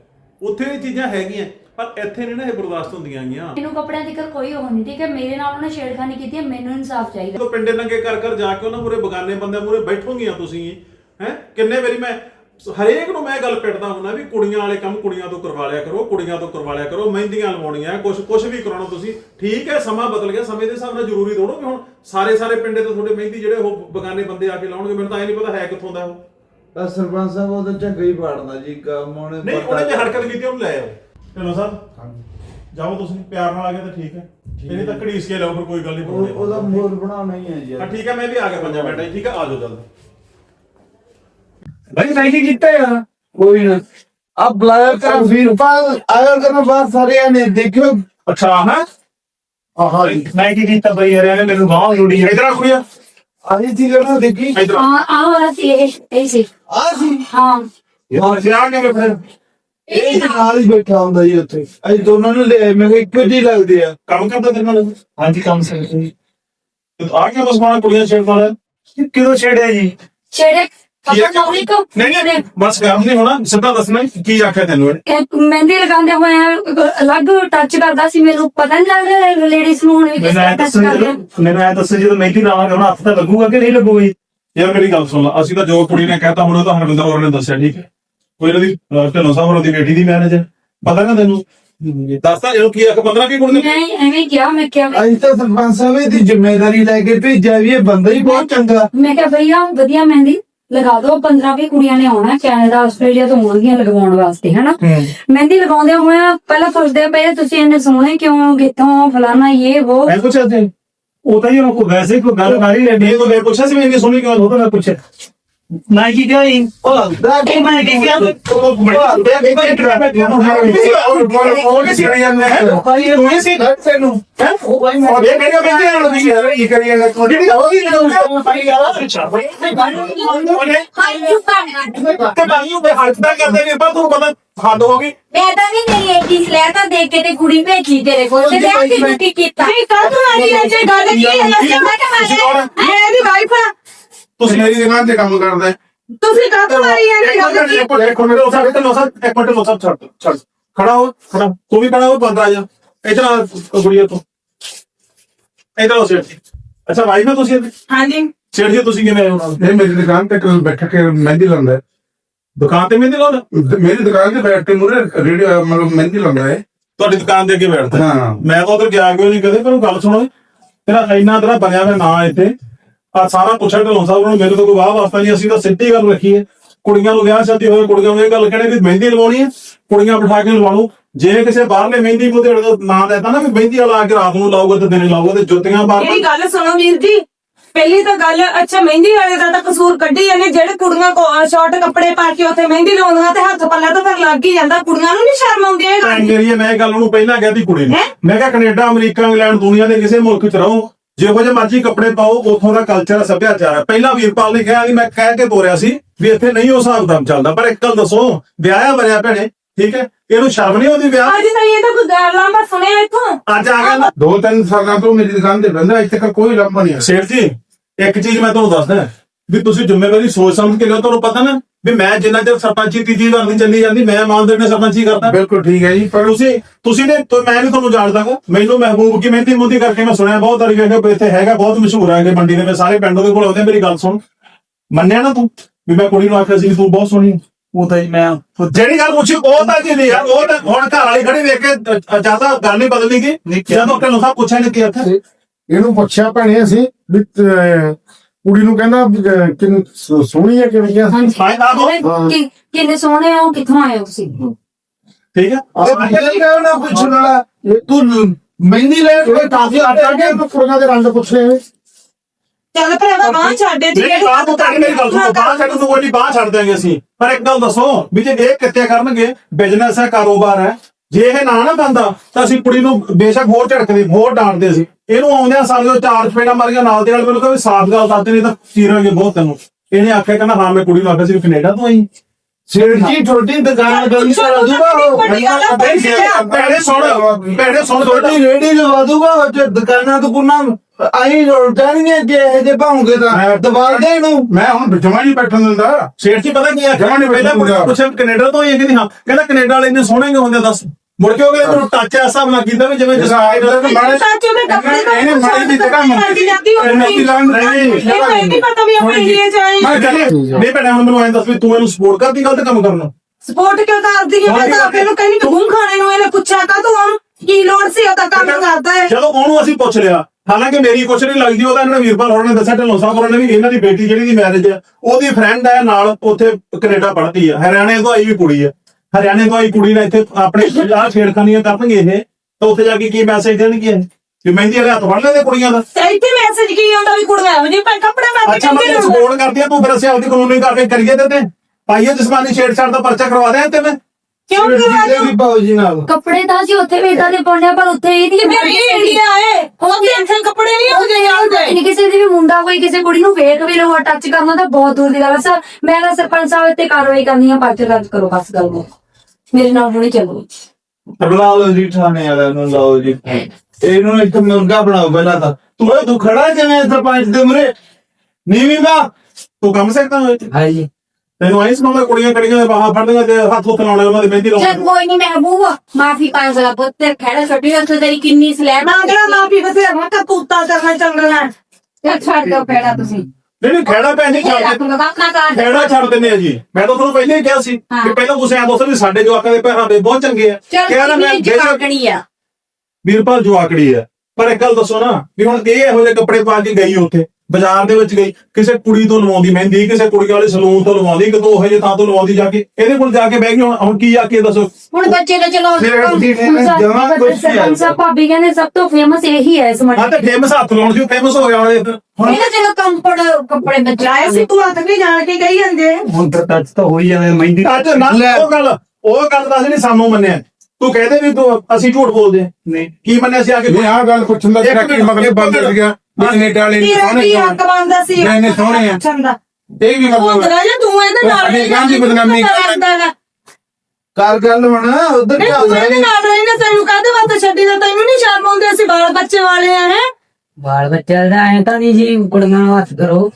ਉੱਥੇ ਇਹ ਚੀਜ਼ਾਂ ਹੈਗੀਆਂ ਪਰ ਇੱਥੇ ਨਹੀਂ ਨਾ ਇਹ ਬਰਦਾਸ਼ਤ ਹੁੰਦੀਆਂ ਗੀਆਂ ਮੈਨੂੰ ਕੱਪੜਿਆਂ ਦੀ ਕਰ ਕੋਈ ਉਹ ਨਹੀਂ ਠੀਕ ਹੈ ਮੇਰੇ ਨਾਲ ਉਹਨੇ ਛੇੜਖਾਨੀ ਕੀਤੀ ਹੈ ਮੈਨੂੰ ਇਨਸਾਫ ਚਾਹੀਦਾ। ਜਦੋਂ ਪਿੰਡੇ ਨੰਗੇ ਕਰ ਕਰ ਜਾ ਕੇ ਉਹਨਾਂ ਮੂਰੇ ਬਗਾਨੇ ਬੰਦੇ ਮੂਰੇ ਬੈਠੋਗੀਆਂ ਤੁਸੀਂ ਹੈ? ਕਿੰਨੇ ਵਾਰੀ ਮੈਂ ਹਰੇਕ ਨੂੰ ਮੈਂ ਗੱਲ ਪਿੱਟਦਾ ਹੁੰਦਾ ਵੀ ਕੁੜੀਆਂ ਵਾਲੇ ਕੰਮ ਕੁੜੀਆਂ ਤੋਂ ਕਰਵਾ ਲਿਆ ਕਰੋ ਕੁੜੀਆਂ ਤੋਂ ਕਰਵਾ ਲਿਆ ਕਰੋ ਮਹਿੰਦੀਆਂ ਲਵਾਉਣੀਆਂ ਕੁਝ ਕੁਝ ਵੀ ਕਰਾਉਣਾ ਤੁਸੀਂ। ਠੀਕ ਹੈ ਸਮਾਂ ਬਦਲ ਗਿਆ ਸਮੇਂ ਦੇ ਹਿਸਾਬ ਨਾਲ ਜ਼ਰੂਰੀ ਥੋੜੋ ਵੀ ਹੁਣ ਸਾਰੇ ਸਾਰੇ ਪਿੰਡੇ ਤੋਂ ਤੁਹਾਡੇ ਮਹਿੰਦੀ ਜਿਹੜੇ ਉਹ ਬਗਾਨੇ ਬੰਦੇ ਆ ਕੇ ਲਾਉਣਗੇ ਮੈਨੂੰ ਤਾਂ ਇਹ ਨਹੀਂ ਪਤਾ ਹੈ ਕਿੱਥੋਂ ਦਾ ਉਹ। ਤਾਂ ਸਰਪੰਚ ਸਾਹਿਬ ਉਹ ਤਾਂ ਝੱਗਾ ਹੀ ਪਾੜਨਾ ਜੀ ਕੰਮ ਉਹਨੇ ਨਹੀਂ ਉਹਨੇ ਜੇ ਹਰਕਤ ਕੀਤੀ ਉਹਨੂੰ ਲੈ ਆਓ। ਚਲੋ ਸਾਹਿਬ ਜਾਓ ਤੁਸੀਂ ਪਿਆਰ ਨਾਲ ਆ ਗਏ ਤਾਂ ਠੀਕ ਹੈ। ਇਹਨੇ ਤਾਂ ਘੜੀਸ ਕੇ ਲਾਓ ਫਿਰ ਕੋਈ ਗੱਲ ਨਹੀਂ ਉਹ- ਉਹਦਾ ਮੋਰ ਬਣਾਉਣਾ ਹੀ ਹੈ ਜੀ। ਹਾਂ ਠੀਕ ਹੈ ਮੈਂ ਵੀ ਆ ਗਿਆ ਪੰਜਾਂ ਮਿੰਟਾਂ 'ਚ। ਠੀਕ ਹੈ ਆ ਜਾਓ ਜਲਦੀ ਭਾਈ ਮੈਂ ਕੀ ਕੀਤਾ ਯਾਰ? ਕੋਈ ਨਾ। ਅਬ ਬੁਲਾਇਆ ਕਰ ਵੀਰਪਾਲ ਆਇਆ ਕਰੋ ਬਾਹਰ ਸਾਰਿਆਂ ਨੇ ਦੇਖਿਓ। ਅੱਛਾ ਹੈ? ਆਹਾਂ ਮੈਂ ਕੀ ਕੀਤਾ ਬਈ ਯਾਰ ਇਹਨੇ ਮੈਨੂੰ ਬਾਹਰ ਜੋੜੀ ਹੈ ਇਧਰ ਆ ਕੁੜੀਆ। ਆਈ ਸੀ ਕਰਨਾ ਦੇਖੀ। ਇਧਰ ਹਾਂ ਆਹ ਵਾਲਾ ਸੀ ਇਹ ਇਹ ਸੀ। ਆ ਸੀ? ਹਾਂ। ਯਾਰ ਸਿਆ ਕੇ ਫਿਰ। ਇਹ ਨਾਲ ਹੀ ਬੈਠਾ ਹੁੰਦਾ ਜੀ ਉੱਥੇ। ਅਸੀਂ ਦੋਨਾਂ ਨੂੰ ਲੈ ਮੈਂ ਕਿਹਾ ਇੱਕੋ ਜਿਹੀ ਲੱਗਦੇ ਆ। ਕੰਮ ਕਰਦਾ ਤੇਰੇ ਨਾਲ? ਹਾਂਜੀ ਕੰਮ ਸਹੀ ਤੇ ਆ ਗਿਆ ਬਸ ਮਾਣਾ ਕੁੜੀਆਂ ਵਾਲਾ। ਕਿਦੋਂ ਛੇੜਿਆ ਜੀ? ਛੇੜੇ ਕੀ ਪਤਾ? ਨਹੀਂ ਕੋ ਨਹੀਂ ਨਹੀਂ ਬਸ ਕੰਮ ਨਹੀਂ ਹੋਣਾ ਸਿੱਧਾ ਦੱਸਣਾ ਕੀ ਆਖਿਆ ਤੈਨੂੰ ਇਹਨੇ ਇਹ ਮਹਿੰਦੀ ਲਗਾਉਂਦੇ ਹੋਏ ਅਲੱਗ ਟੱਚ ਕਰਦਾ ਸੀ ਮੈਨੂੰ ਪਤਾ ਨਹੀਂ ਲੱਗਦਾ ਲੇਡੀਜ਼ ਨੂੰ ਹੁਣ ਵੀ ਕਿਸ ਮੈਨੂੰ ਐ ਤਰ੍ਹਾਂ ਟੱਚ ਦੱਸੋ ਕਰਦੇ ਆ। ਜਦੋਂ ਮੈਨੂੰ ਐ ਦੱਸੋ ਜਦੋਂ ਮਹਿੰਦੀ ਲਾਵਾਂਗੇ ਹੁਣ ਹੱਥ ਤਾਂ ਲੱਗੂਗਾ ਕਿ ਨਹੀਂ ਲੱਗੂਗਾ? ਜੀ ਯਾਰ ਮੇਰੀ ਗੱਲ ਸੁਣ ਲਾ ਅਸੀਂ ਤਾਂ ਜੋ ਕੁੜੀ ਨੇ ਕਹਿਤਾ ਹੁਣ ਉਹ ਤਾਂ ਹਰਵਿੰਦਰ ਹੋਰ ਨੇ ਦੱਸਿਆ ਠੀਕ ਹੈ? ਕੋਈ ਇਹਦੀ ਅਹ, ਢਿੱਲੋਂ ਸਾਹਿਬ ਹੋਰਾਂ ਦੀ ਬੇਟੀ ਦੀ ਮੈਰਿਜ ਪਤਾ ਨਾ ਤੈਨੂੰ? ਦੱਸਦਾ ਇਹਨੂੰ ਕੀ ਆਖ 15 ਕੀ ਕੁੜੀ ਨੇ? ਮੈਂ ਐਵੇਂ ਕਿਹਾ ਮੈਂ ਕਿਹਾ ਅਸੀਂ ਤਾਂ ਸਰਪੰਚ ਸਾਹਿਬ ਇਹਦੀ ਜ਼ਿੰਮੇਵਾਰੀ ਲੈ ਕੇ ਭੇਜਿਆ ਵੀ ਇਹ ਬੰਦਾ ਹੀ ਬਹੁਤ ਚੰਗਾ। ਮੈਂ ਕਿਹਾ ਭਈਆ ਵਧੀਆ ਮਹਿੰਦੀ। ਲਗਾ ਦਿਓ 15 20 ਕੁੜੀਆਂ ਨੇ ਆਉਣਾ ਕੈਨੇਡਾ ਆਸਟ੍ਰੇਲੀਆ ਤੋਂ ਆਉਣਗੀਆਂ ਲਗਵਾਉਣ ਵਾਸਤੇ ਹਨਾ? ਮਹਿੰਦੀ ਲਗਾਉਂਦੇ ਹੋਏ ਪਹਿਲਾਂ ਪੁੱਛਦੇ ਪਏ ਤੁਸੀਂ ਇੰਨੇ ਸੋਹਣੇ ਕਿਉਂ ਕਿੱਥੋਂ ਫਲਾਣਾ ਇਹ ਉਹ? ਮੈਂ ਪੁੱਛਿਆ ਤੇ ਉਹ ਤਾਂ ਹੀ ਉਹ ਕੋਈ ਵੈਸੇ ਕੋਈ ਗੱਲ ਕਰ ਹੀ ਮੈਂ ਪੁੱਛਿਆ ਸੀ ਮੈਂ ਇੰਨੀ ਸੋਹਣੀ ਕਿਉਂ ਉਹ ਤਾਂ ਮੈਂ ਪੁੱਛਿਆ। ਮੈਂ ਮੈਂ ਮੈਂ ਮੈਂ ਨੇ ਪਰ ਤੂੰ ਪਤਾ ਹੱਦ ਹੋ ਗਈ ਮੈਂ ਤਾਂ ਵੀ ਤੇਰੀ ਐਡੀ ਸਲੈਰ ਤਾਂ ਦੇਖ ਕੇ ਤੇ ਕੁੜੀ ਭੇਜੀ ਤੇਰੇ ਕੋਲ ਤੇ ਵਿਆਹ ਕਿਉਂ ਕੀ ਕੀਤਾ ਨਹੀਂ ਕੱਲ ਤੂੰ ਆਈ ਹੈ ਜੇ ਗੱਲ ਕੀ ਹੈ ਮੈਂ ਕਿ ਆ? ਮੈਂ ਇਹਦੀ ਵਾਈਫ ਆ ਤੁਸੀਂ ਮੇਰੀ ਦੁਕਾਨ ਤੇ ਕੰਮ ਕਰਦੇ ਤੁਸੀਂ ਕਾਹ ਤੋਂ ਆਈ ਹੈ? ਇੱਕ ਮਿੰਟ ਇੱਕ ਮਿੰਟ ਇੱਕ ਮਿੰਟ ਲੋਸਾ ਇੱਕ ਲੋਸਾ ਇੱਕ ਮਿੰਟ ਲੋਸਾ ਛੱਡ ਛੱਡ ਖੜਾ ਹੋ ਖੜਾ ਤੂੰ ਵੀ ਖੜਾ ਹੋ ਬੰਦ ਆ ਜਾ। ਇਧਰ ਆ ਗੁੜੀਆ ਤੂੰ। ਇਧਰ ਹੋ ਸੇਠ ਅੱਛਾ ਵਾਈਫ ਹੈ ਤੁਸੀਂ ਇਹਦੀ? ਹਾਂਜੀ। ਸੇਠ ਜੀ ਤੁਸੀਂ ਕਿਵੇਂ ਆਏ ਹੋ ਨਾਲ? ਇਹ ਮੇਰੀ ਦੁਕਾਨ ਤੇ ਕੋਲ ਬੈਠ ਕੇ ਮਹਿੰਦੀ ਲਾਉਂਦਾ ਹੈ। ਦੁਕਾਨ ਤੇ ਮਹਿੰਦੀ ਲਾਉਂਦਾ? ਮੇਰੀ ਦੁਕਾਨ ਤੇ ਬੈਠ ਕੇ ਮੁਰੇ ਰੇਡੀਓ ਮਤਲਬ ਮਹਿੰਦੀ ਲਾਉਂਦਾ ਹੈ ਤੁਹਾਡੀ ਦੁਕਾਨ ਦੇ ਅੱਗੇ ਬੈਠਦਾ ਹਾਂ। ਮੈਂ ਤਾਂ ਉਧਰ ਗਿਆ ਕਿਉਂ ਨਹੀਂ ਕਦੇ? ਪਰ ਉਹ ਗੱਲ ਸੁਣੋ। ਤੇਰਾ ਇੰਨਾ ਤੇਰਾ ਬਣਿਆ ਹੋਇਆ ਨਾਂ ਇੱਥੇ। ਆ ਸਾਰਾ ਪੁੱਛਿਆ ਢਲੋਂ ਸਾਹਿਬ ਨੂੰ ਮੇਰੇ ਤੋਂ ਕੋਈ ਵਾਹ ਵਾਸਤਾ ਨਹੀਂ ਅਸੀਂ ਤਾਂ ਸਿੱਧੀ ਗੱਲ ਰੱਖੀ ਹੈ। ਕੁੜੀਆਂ ਨੂੰ ਵਿਆਹ ਸ਼ਾਦੀ ਹੋਵੇ ਕੁੜੀਆਂ ਨੂੰ ਇਹ ਗੱਲ ਕਹਿਣੀ ਵੀ ਮਹਿੰਦੀ ਲਵਾਉਣੀ ਹੈ? ਕੁੜੀਆਂ ਬਿਠਾ ਕੇ ਲਵਾ ਲਓ। ਜੇ ਕਿਸੇ ਬਾਹਰਲੇ ਮਹਿੰਦੀ ਮੁੰਡੇ ਦਾ ਨਾਂ ਦੇਤਾ ਨਾ ਵੀ ਮਹਿੰਦੀ ਵਾਲਾ ਆ ਕੇ ਰਾਤ ਨੂੰ ਲਾਊਗਾ ਤੇ ਦਿਨੇ ਲਾਊਗਾ ਤੇ ਜੁੱਤੀਆਂ ਬਾਹਰ ਮੇਰੀ ਗੱਲ ਸੁਣੋ ਵੀਰ ਜੀ ਪਹਿਲੀ ਤਾਂ ਗੱਲ ਅੱਛਾ ਮਹਿੰਦੀ ਵਾਲੇ ਦਾ ਤਾਂ ਕਸੂਰ ਕੱਢੀ ਜਾਂਦੇ ਜਿਹੜੇ ਕੁੜੀਆਂ ਕੋ ਸ਼ਾਰਟ ਕੱਪੜੇ ਪਾ ਕੇ ਉੱਥੇ ਮਹਿੰਦੀ ਲਾਉਂਦੀਆਂ ਤੇ ਹੱਥ ਪੱਲਾ ਤਾਂ ਫਿਰ ਲੱਗ ਹੀ ਜਾਂਦਾ ਕੁੜੀਆਂ ਨੂੰ ਨਹੀਂ ਸ਼ਰਮ ਆਉਂਦੀ ਇਹ ਗੱਲ ਮੇਰੀ ਮੈਂ ਗੱਲ ਉਹਨੂੰ ਪਹਿਲਾਂ ਕਹਿਤੀ ਕੁੜੀ ਨੂੰ? ਮੈਂ ਕਿਹਾ ਕੈਨੇਡਾ ਅਮਰੀਕਾ ਇੰਗਲੈਂਡ ਦੁਨੀਆ ਦੇ ਕਿਸੇ ਮੁਲਕ 'ਚ ਰਹੋ। ਜਿਹੋ ਜਿਹੇ ਮਰਜ਼ੀ ਕੱਪੜੇ ਪਾਓ ਉੱਥੋਂ ਦਾ ਕਲਚਰ ਸੱਭਿਆਚਾਰ ਹੈ। ਪਹਿਲਾਂ ਵੀਰਪਾਲ ਨੇ ਕਿਹਾ ਸੀ ਮੈਂ ਕਹਿ ਕੇ ਤੋਰਿਆ ਸੀ ਵੀ ਇੱਥੇ ਨਹੀਂ ਉਹ ਹਿਸਾਬ ਦਾ ਚੱਲਦਾ। ਪਰ ਇੱਕ ਗੱਲ ਦੱਸੋ ਵਿਆਹਿਆ ਬਰਿਆ ਭੈਣੇ ਠੀਕ ਹੈ? ਇਹਨੂੰ ਸ਼ਰਮ ਨਹੀਂ ਆਉਂਦੀ ਵਿਆਹ? ਅੱਜ ਤਾਂ ਇਹ ਤਾਂ ਕੋਈ ਗੱਲਾਂ ਮੈਂ ਸੁਣਿਆ ਇੱਥੋਂ। ਅੱਜ ਆ ਗਿਆ ਨਾ। ਦੋ ਤਿੰਨ ਸਾਲਾਂ ਤੋਂ ਮੇਰੀ ਦੁਕਾਨ ਤੇ ਬੰਦਾ ਇੱਥੇ ਤੱਕ ਕੋਈ ਲੰਬਾ ਨਹੀਂ ਸ਼ੇਰ ਜੀ ਇੱਕ ਚੀਜ਼ ਮੈਂ ਤੁਹਾਨੂੰ ਦੱਸਦਾ। ਵੀ ਤੁਸੀਂ ਜ਼ਿੰਮੇਵਾਰੀ ਸੋਚ ਸਮਝ ਕੇ ਲਿਓ ਤੁਹਾਨੂੰ ਪਤਾ ਨਾ ਵੀ ਮੈਂ ਜਿੰਨਾ ਚਿਰ ਸਰਪੰਚੀ ਤੀਜੀ ਵਾਰ ਨਹੀਂ ਚੱਲੀ ਜਾਂਦੀ ਮੈਂ ਇਮਾਨਦਾਰੀ ਨਾਲ ਸਰਪੰਚੀ ਕਰਦਾ। ਬਿਲਕੁਲ ਠੀਕ ਹੈ ਜੀ ਪਰ ਤੁਸੀਂ ਤੁਸੀਂ ਨੇ ਤੋ ਮੈਂ ਵੀ ਤੁਹਾਨੂੰ ਜਾਣਦਾਗਾ ਮੈਨੂੰ ਮਹਿਬੂਬ ਕੀ ਮਹਿੰਦੀ ਮੁੰਦੀ ਕਰਕੇ ਮੈਂ ਸੁਣਿਆ ਬਹੁਤ ਵਾਰੀ ਵੀ ਇੱਥੇ ਹੈਗਾ ਬਹੁਤ ਮਸ਼ਹੂਰ ਹੈਗੇ ਮੰਡੀ ਦੇ ਵਿੱਚ ਸਾਰੇ ਪਿੰਡ ਉਹਦੇ ਕੋਲ ਆਉਂਦੇ ਮੇਰੀ ਗੱਲ ਸੁਣ। ਮੰਨਿਆ ਨਾ ਤੂੰ? ਵੀ ਮੈਂ ਕੁੜੀ ਨੂੰ ਆਖਿਆ ਸੀ ਵੀ ਤੂੰ ਬਹੁਤ ਸੋਹਣੀ ਹੈ। ਉਹ ਤਾਂ ਜੀ ਮੈਂ ਜਿਹੜੀ ਗੱਲ ਪੁੱਛੀ ਉਹ ਤਾਂ ਜੀ ਨਹੀਂ ਯਾਰ ਉਹ ਤਾਂ ਹੁਣ ਘਰ ਵਾਲੀ ਖੜੀ ਵੇਖ ਕੇ ਜ਼ਿਆਦਾ ਗੱਲ ਨਹੀਂ ਬਦਲਣੀ ਕਿ ਜਦੋਂ ਤੈਨੂੰ ਸਭ ਪੁੱਛਿਆ ਨਹੀਂ ਕੀ ਆਖਿਆ? ਇਹਨੂੰ ਪੁੱਛਿਆ ਭੈਣੇ ਅਸੀਂ ਵੀ ਕੁੜੀ ਨੂੰ ਕਹਿੰਦਾ ਵੀ, ਅਹ, ਕਿੰਨੀ ਸੋ- ਸੋਹਣੀ ਹੈ ਕਿਵੇਂ ਆ? ਹਾਂਜੀ। ਮੈਂ ਤਾਂ ਆਪ- ਕਿਵੇਂ- ਕਿ- ਕਿੰਨੇ ਸੋਹਣੇ ਹੋ ਕਿੱਥੋਂ ਆਏ ਹੋ ਤੁਸੀਂ? ਠੀਕ ਹੈ ਇਹ ਨਾ ਪੁੱਛਣ ਵਾਲਾ। ਤੂੰ ਮਹਿੰਦੀ ਲੈ ਇਹ ਕਾਫੀ ਆਟਾ ਕੇ ਕੁੜੀਆਂ ਦੇ ਰੰਗ ਪੁੱਛ ਰਹੇ ਚੱਲ ਭਰਾਵਾ ਬਾਹ ਛੱਡੇ ਜੀ ਨਹੀਂ ਬਾਹਰ ਤੋਂ ਤੱਕ ਮੇਰੀ ਗੱਲ ਸੁਣੋ। ਬਾਹਰ ਛੱਡ ਨੂੰ ਕੋਈ ਨਹੀਂ ਬਾਹਰ ਛੱਡ ਦਿਆਂਗੇ ਅਸੀਂ। ਪਰ ਇੱਕ ਗੱਲ ਦੱਸੋ ਵੀ ਜੇ ਇਹ ਕਿੱਤੇ ਕਰਨਗੇ ਬਿਜ਼ਨਸ ਹੈ ਕਾਰੋਬਾਰ ਹੈ। ਜੇ ਇਹ ਨਾ ਨਾ ਬੰਦਾ ਤਾਂ ਅਸੀਂ ਕੁੜੀ ਨੂੰ ਬੇਸ਼ੱਕ ਹੋਰ ਝੜਕਦੇ ਹੋਰ ਡਾਂਟਦੇ ਸੀ। ਇਹਨੂੰ ਆਉਂਦਿਆਂ ਸਾਲ ਚਾਰ ਚਪੇੜਾ ਮਾਰੀਆਂ ਨਾਲ ਦੇ ਨਾਲ ਮੈਨੂੰ ਕਹਿੰਦੇ ਸਾਫ਼ ਗੱਲ ਦੱਸਦੇ ਨਹੀਂ ਤਾਂ ਚੀਰਾਂਗੇ ਬਹੁਤ ਤੈਨੂੰ ਇਹਨੇ ਆਖਿਆ ਕਹਿੰਦਾ ਹਾਂ ਮੈਂ ਕੁੜੀ ਨੂੰ ਆਖਿਆ ਸੀ ਕੈਨੇਡਾ ਤੋਂ ਆਈ। ਸੇਠ ਜੀ ਛੋਟੀ ਦੁਕਾਨ ਬੰਦ ਕਰਾ ਦੂਗਾ। ਉਹ ਭੈਣੇ ਸੁਣ ਭੈਣੇ ਸੁਣ ਛੋਟੀ ਰੇੜੀ ਲਵਾ ਦੂਗਾ ਤੇ ਦੁਕਾਨਾਂ ਤੋਂ ਕੁਨਾ ਆਈ ਜਾਣਗੇ ਜੇ ਇਹ ਜੇ ਭਾਉਂਗੇ ਤਾਂ ਦਬਾਲ ਦੇ ਇਹਨੂੰ। ਮੈਂ ਹੁਣ ਜਮਾ ਨਹੀਂ ਬੈਠਣ ਦਿੰਦਾ। ਸ਼ੇਰ ਜੀ ਪਤਾ ਕੀ ਆ? ਜਮਾਂ ਨੀ ਪਹਿਲਾਂ ਬੈਠੂਗਾ। ਪੁੱਛਿਆ ਕੈਨੇਡਾ ਤੋਂ ਆਈ ਹੈ ਕਿ ਹਾਂ। ਕਹਿੰਦਾ ਕੈਨੇਡਾ ਵਾਲੇ ਇੰਨੇ ਸੋਹਣੇ ਕਿ ਹੁੰਦੇ ਦੱਸ। ਮੁੜ ਕੇ ਉਹ ਕਹਿੰਦਾ ਤੈਨੂੰ ਟੱਚ ਐਸਾ ਬਣਾ ਕੀਤਾ ਵੀ ਜਿਵੇਂ ਜਿਸਾ ਆਏ ਤਾਂ ਮਾੜੇ ਸੱਚ ਉਹਦੇ ਕੱਪੜੇ ਤਾਂ ਇਹਨੇ ਮਾੜੀ ਦੀ ਜਗ੍ਹਾ ਮੰਗੀ। ਜਾਂਦੀ ਹੋਣੀ। ਲਾਉਣ ਨਹੀਂ ਤਾਂ ਨਹੀਂ ਪਤਾ ਵੀ ਆਪਣੇ ਇੰਡੀਆ ਚ ਆਏ ਮੈਂ ਚੱਲੇ ਨਹੀਂ ਭੈਣੇ ਹੁਣ ਮੈਨੂੰ ਐਂ ਦੱਸ ਵੀ ਤੂੰ ਇਹਨੂੰ ਸਪੋਰਟ ਕਰਦੀ ਗਲਤ ਕੰਮ ਕਰਨਾ ਸਪੋਰਟ ਕਿਉਂ ਕਰਦੀ ਹੈ ਮੈਂ ਤਾਂ ਆਪੇ ਨੂੰ ਕਹਿੰਦੀ ਘੂਮ ਖਾਣੇ ਨੂੰ ਇਹਨੇ ਪੁੱਛਿਆ ਕਾ ਤੂੰ ਉਹਨੂੰ ਕੀ ਲੋੜ ਸੀ ਉਹ ਤਾਂ ਕੰਮ ਕਰਦਾ ਹੈ ਚਲੋ ਉਹਨੂੰ ਅਸੀਂ ਪੁੱਛ ਲਿਆ ਹਾਲਾਂਕਿ ਮੇਰੀ ਕੁਛ ਨਹੀਂ ਲੱਗਦੀ ਉਹਦਾ ਇਹਨਾਂ ਨੇ ਵੀਰਪਾਲ ਹੋਰਾਂ ਨੇ ਦੱਸਿਆ ਢਿੱਲੋਂ ਸਾਹਿਬ ਹੋਰਾਂ ਨੇ ਵੀ ਇਹਨਾਂ ਦੀ ਬੇਟੀ ਜਿਹੜੀ ਦੀ ਮੈਰਿਜ ਹੈ ਉਹਦੀ ਫਰੈਂਡ ਹੈ ਨਾਲ ਉੱਥੇ ਕੈਨੇਡਾ ਪੜ੍ਹਦੀ ਹੈ ਹਰਿਆਣੇ ਤੋਂ ਆਈ ਵੀ ਕੁੜੀ ਹੈ ਹਰਿਆਣੇ ਤੋਂ ਆਈ ਕੁੜੀ ਨਾਲ ਇੱਥੇ ਆਪਣੇ ਆਹ ਛੇੜਖਾਨੀਆਂ ਕਰਨਗੇ ਇਹ ਤਾਂ ਉੱਥੇ ਜਾ ਕੇ ਕੀ ਮੈਸੇਜ ਦੇਣਗੇ ਇਹ? ਵੀ ਮਹਿੰਦੀ ਵਾਲੇ ਹੱਥ ਫੜ ਲੈਂਦੇ ਕੁੜੀਆਂ ਦਾ? ਤੇ ਇੱਥੇ ਮੈਸੇਜ ਕੀ ਆਉਂਦਾ ਵੀ ਕੁੜੀਆਂ ਇਹੋ ਜਿਹੀ ਪਾ ਕੱਪੜੇ ਪਾ ਕੇ ਅੱਛਾ ਮੈਂ ਸਪੋਰਟ ਕਰਦੀ ਆ ਤੂੰ ਫਿਰ ਅਸੀਂ ਆਪਦੀ ਕਾਨੂੰਨੀ ਕਾਰਵਾਈ ਕਰੀਏ ਤੇ ਤੇ। ਪਾਈਏ ਜਿਸਮਾਨੀ ਛੇੜਛਾੜ ਦਾ ਪਰਚਾ ਕਰਵਾ ਦੇ ਤੇ ਮੈਂ। ਕਿਉਂ ਕਰਵਾ ਜੀ ਦੀ ਪਾਉ ਜੀ ਨਾਲ। ਕੱਪੜੇ ਤਾਂ ਅਸੀਂ ਉੱਥੇ ਵੀ ਇਦਾਂ ਦੇ ਪਾਉਂਦੇ ਆ ਪਰ ਉੱਥੇ ਇਹ ਨਹੀਂ ਕਿ ਮੇਰੀ ਇੰਡੀਆ ਹੈ ਉਹਦੇ ਇੱਥੇ ਕੱਪੜੇ ਨਹੀਂ ਹੋ ਗਏ ਆਉਂਦੇ ਨਹੀਂ ਕਿਸੇ ਦੀ ਵੀ ਮੁੰਡਾ ਕੋਈ ਕਿਸੇ ਕੁੜੀ ਨੂੰ ਵੇਖ ਵੀ ਲਓ ਟੱਚ ਕਰਨਾ ਤਾਂ ਬਹੁਤ ਦੂਰ ਦੀ ਗੱਲ ਹੈ ਸਰ ਮੈਂ ਤਾਂ ਸਰਪੰਚ ਸਾਹਿਬ ਇੱਥੇ ਕਾਰਵਾਈ ਕਰਨੀ ਆ ਪਰਚਾ ਦਰਜ ਕਰੋ ਬਸ ਗੱਲ ਨੂੰ ਮੇਰੇ ਨਾਲ ਹੁਣੇ ਚੱਲੋ ਬੁਲਾ ਲਓ ਜੀ ਥਾਣੇ ਵਾਲਿਆਂ ਨੂੰ ਲਾਓ ਜੀ ਇਹਨੂੰ ਇੱਕ ਮੁਰਗਾ ਬਣਾਓ ਪਹਿਲਾਂ ਤਾਂ ਤੂੰ ਇਹ ਤੂੰ ਖੜਾ ਜਿਵੇਂ ਸਰਪੰਚ ਦੇ ਮੂਹਰੇ ਨੀਵੀਂ ਬਾ ਤੂੰ ਕੰਮ ਸਕਦਾ ਹੋਏ ਹਾਂਜੀ ਤੈਨੂੰ ਆਈ ਸੁਣਾਉਂਦਾ ਕੁੜੀਆਂ ਕੜੀਆਂ ਦੇ ਬਾਹਾਂ ਫੜਦੀਆਂ ਤੇ ਹੱਥ ਉੱਤੇ ਲਾਉਣੇ ਉਹਨਾਂ ਦੇ ਮਹਿੰਦੀ ਚੱਲ ਲਾਉਣੇ ਕੋਈ ਨਹੀਂ ਮਹਿਬੂਬ ਮਾਫੀ ਪਾਂਸ ਦਾ ਪੁੱਤ ਤੇ ਖੜਾ ਛੱਡੀ ਉੱਥੇ ਤੇਰੀ ਕਿੰਨੀ ਸਲੈਬ ਮੰਗਣਾ ਮਾਫੀ ਬਥੇਰਾ ਕਪੂਤਾ ਕਰਨਾ ਚੰਗਣਾ ਚੱਲ ਛੱਡ ਦਿਓ ਫੇੜਾ ਤੁਸੀਂ ਨਹੀਂ ਖੇੜਾ ਭੈਣ ਜੀ ਛੱਡ ਤੂੰ ਆਪਣਾ ਕਾਰ ਖੇੜਾ ਛੱਡ ਦਿੰਦੇ ਆ ਜੀ। ਮੈਂ ਤਾਂ ਤੁਹਾਨੂੰ ਪਹਿਲਾਂ ਹੀ ਕਿਹਾ ਸੀ ਕਿ ਪਹਿਲਾਂ ਤੁਸੀਂ ਐਂ ਦੱਸੋ ਵੀ ਸਾਡੇ ਜਵਾਕਾਂ ਦੇ ਪਹਿਰਾਵੇ ਬਹੁਤ ਚੰਗੇ ਆ। ਕਿਹਾ ਨਾ ਮੈਂ ਜਵਾਕੜੀ ਆ। ਵੀਰਪਾਲ ਜਵਾਕੜੀ ਆ। ਪਰ ਇੱਕ ਗੱਲ ਦੱਸੋ ਨਾ ਵੀ ਹੁਣ ਇਹ ਇਹੋ ਜਿਹੇ ਕੱਪੜੇ ਪਾ ਕੇ ਗਈ ਉੱਥੇ। ਬਾਜ਼ਾਰ ਦੇ ਵਿੱਚ ਗਈ ਕਿਸੇ ਕੁੜੀ ਤੋਂ ਲਵਾਉਂਦੀ ਮਹਿੰਦੀ ਕਿਸੇ ਕੁੜੀ ਵਾਲੇ ਸਲੂਨ ਤੋਂ ਲਵਾਉਂਦੀ ਕਿਤੋਂ ਉਹੋ ਜਿਹੇ ਥਾਂ ਤੋਂ ਲਵਾਉਂਦੀ ਜਾ ਕੇ ਇਹਦੇ ਕੋਲ ਜਾ ਕੇ ਬਹਿ ਗਈ ਹੁਣ ਹੁਣ ਕੀ ਆ ਕੇ ਦੱਸੋ? ਹੁਣ ਬੱਚੇ ਤਾਂ ਚਲੋ ਜੀ ਜਮਾ ਕੁਛ ਨਹੀਂ ਸਰਪੰਚ ਸਾਹਿਬ ਭਾਬੀ ਕਹਿੰਦੇ ਸਭ ਤੋਂ ਫੇਮਸ ਇਹੀ ਹੈ ਇਸ ਹਾਂ ਮੰਡੀ ਤੇ ਫੇਮਸ ਹੱਥ ਲਾਉਣ ਸੀ ਫੇਮਸ ਹੋ ਗਿਆ ਹੁਣ ਇਹ ਤਾਂ। ਚਲੋ ਕੰਪੜ ਕੱਪੜੇ ਬਚਾਏ ਸੀ ਤੂੰ ਹੱਥ ਵੀ ਜਾਣ ਕੇ ਕਹੀ ਜਾਂਦੇ। ਹੁਣ ਤਾਂ ਟੱਚ ਤਾਂ ਹੋਈ ਜਾਵੇ ਮਹਿੰਦੀ ਅੱਜ ਨਾ ਉਹ ਗੱਲ ਉਹ ਗੱਲ ਦੱਸ ਨਹੀਂ ਸਾਨੂੰ ਮੰਨਿਆ। ਤੂੰ ਕਹਦੇ ਵੀ ਤੂੰ ਅਸੀਂ ਝੂਠ ਬੋਲਦੇ ਆ ਨਹੀਂ। ਕੀ ਮੰਨਿਆ ਸੀ ਆ ਕੇ? ਨਹੀਂ ਆਹ ਗੱਲ ਪੁੱਛਣ ਦਾ ਤੇਰਾ ਕੀ ਮਤਲਬ ਬੰਦ ਕਰ ਗਿਆ ਵੀ ਕੈਨੇਡਾ ਵਾਲੇ ਨੇ ਤੇਰਾ ਸੋਹਣੇ ਕੀ ਹੱਕ ਬਣਦਾ ਸੀ? ਨਹੀਂ, ਨਹੀਂ, ਸੋਹਣੇ ਆ। ਚੰਦਾ ਇਹ ਵੀ ਮਤਲਬ ਆ ਜਾ ਤੂੰ ਇਹਦੇ ਨਾਲ ਸਾਡੀ ਗਾਂ ਦੀ ਬਦਨਾਮੀ ਕਰਦਾ ਕਰ ਗੱਲ ਹੁਣ ਉਧਰ ਨਹੀਂ ਤੂੰ ਇਹਦੇ ਨਾਲ ਰਹਿਣਾ ਤੈਨੂੰ ਕਾਹਦੇ ਵਾਸਤੇ ਛੱਡੀ ਦਾ? ਤੈਨੂੰ ਨਹੀਂ ਸ਼ਰਮ ਆਉਂਦੀ ਅਸੀਂ ਬਾਲ ਬੱਚੇ ਵਾਲੇ ਆ ਹੈ? ਬਾਲ ਬੱਚਾ ਦਾ ਐ ਤਾਂ ਨਹੀਂ ਜੀ ਕੁੜੀਆਂ ਨੂੰ ਹੱਥ ਕਰੋ।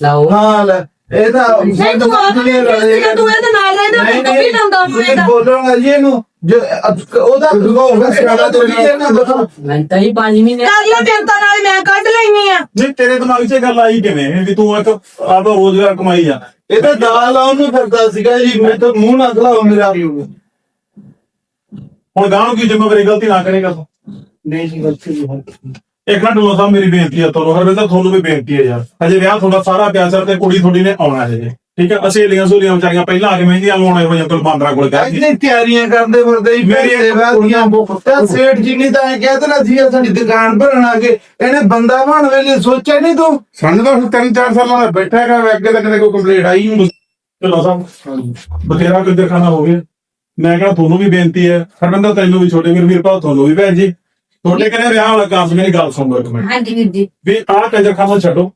ਲਾਓ। ਹਾਂ ਲੈ ਇਹ ਤਾਂ ਨਹੀਂ ਤੂੰ ਆਪ ਨਹੀਂ ਸੀਗਾ, ਤੂੰ ਇਹਦੇ ਨਾਲ ਰਹਿੰਦਾ ਨਹੀਂ ਤੂੰ ਉਹਨੂੰ ਨਹੀਂ ਇਹਦਾ ਬੋਲਣਾ ਜੀ ਇਹਨੂੰ। ਜੋ ਅਬ- ਉਹਦਾ ਹੋਗਾ ਸਾਡਾ ਤੋਂ ਨਹੀਂ ਇਹਨਾਂ ਦੱਸੋ ਮੈਂ ਤਾਂ ਹੀ 5 ਮਹੀਨੇ ਕਰ ਲੈ ਜਨਤਾ ਨਾਲ ਮੈਂ ਕੱਢ ਲੈਣੀ ਆ ਨਹੀਂ ਤੇਰੇ ਦਿਮਾਗ 'ਚ ਇਹ ਗੱਲ ਆਈ ਕਿਵੇਂ? ਵੀ ਤੂੰ ਇੱਕ ਆਪਦਾ ਰੋਜ਼ਗਾਰ ਕਮਾਈ ਜਾ ਇਹ ਤਾਂ ਦਾਲ ਆਉਣ ਨੂੰ ਫਿਰਦਾ ਸੀਗਾ ਜੀ ਮੈਂ ਤਾਂ ਮੂੰਹ ਨਾ ਖਲਾਓ ਮੇਰਾ। ਹੁਣ ਗਾਂ ਨੂੰ ਕੀ ਜ਼ਿੰਮੇਵਾਰੀ ਗਲਤੀ ਨਾ ਕਰੇਗਾ ਤੂੰ? ਨਹੀਂ ਜੀ ਗਲਤੀ ਨਹੀਂ ਹੋਈ। ਇੱਕ ਨਾ ਸਾਹਿਬ ਮੇਰੀ ਬੇਨਤੀ ਹੈ ਤੁਹਾਨੂੰ ਹਰਵਿੰਦਰ ਤੁਹਾਨੂੰ ਵੀ ਬੇਨਤੀ ਹੈ ਯਾਰ। ਹਜੇ ਵਿਆਹ ਤੁਹਾਡਾ ਸਾਰਾ ਪਿਆ ਸਰ ਤੇ ਕੁੜੀ ਤੁਹਾਡੀ ਨੇ ਆਉਣਾ ਹੈ ਜੀ ਠੀਕ ਹੈ ਅਸੀਂ ਲੀਆਂ ਸੂਲੀਆਂ ਵਿਚਾਰੀਆਂ ਪਹਿਲਾਂ ਆ ਕੇ ਮਹਿੰਦੀਆਂ ਲਵਾਉਣੇ ਹੋਏ ਅੰਕਲ ਬਾਂਦਰਾ ਕੋਲ ਕਹਿ ਇੰਨੀ ਤਿਆਰੀਆਂ ਕਰਦੇ ਫਿਰਦੇ ਜੀ ਮੇਰੀ ਮੇਰੇ ਵਾਦੀਆਂ ਤਾਂ ਸੇਠ ਜੀ ਨੇ ਤਾਂ ਇਹ ਕਹਿ ਦੇਣਾ ਸੀ ਸਾਡੀ ਦੁਕਾਨ ਭਰਨ ਆ ਕੇ ਇਹਨੇ ਬੰਦਾ ਬਣ ਵੇਲੇ ਸੋਚਿਆ ਨਹੀਂ ਤੂੰ? ਸਾਨੂੰ ਤਾਂ ਹੁਣ ਤਿੰਨ ਚਾਰ ਸਾਲਾਂ ਦਾ ਬੈਠਾ ਹੈਗਾ ਵਾ, ਅੱਗੇ ਤਾਂ ਕਦੇ ਕੋਈ ਕੰਪਲੇਂਟ ਆਈ ਨਹੀਂ ਢੁੱਲੋ ਸਾਹਿਬ ਬਥੇਰਾ ਕਿੱਧਰ ਖਾਣਾ ਹੋ ਗਿਆ। ਮੈਂ ਕਹਿੰਦਾ ਤੁਹਾਨੂੰ ਵੀ ਬੇਨਤੀ ਹੈ। ਹਰਵਿੰਦਰ ਤੈਨੂੰ ਵੀ ਛੋਟੇ ਵੀਰ ਵੀਰ ਭਾਅ ਤੁਹਾਨੂੰ ਵੀ ਭੈਣ ਜੀ। ਤੁਹਾਡੇ ਕਹਿੰਦੇ ਵਿਆਹ ਵਾਲਾ ਕੰਮ ਮੇਰੀ ਗੱਲ ਸੁਣ ਲਓ ਇੱਕ ਮਿੰਟ। ਹਾਂਜੀ ਵੀਰ ਜੀ। ਵੀ ਆਹ ਕੰਜਰ ਖਾਣਾ ਛੱਡੋ।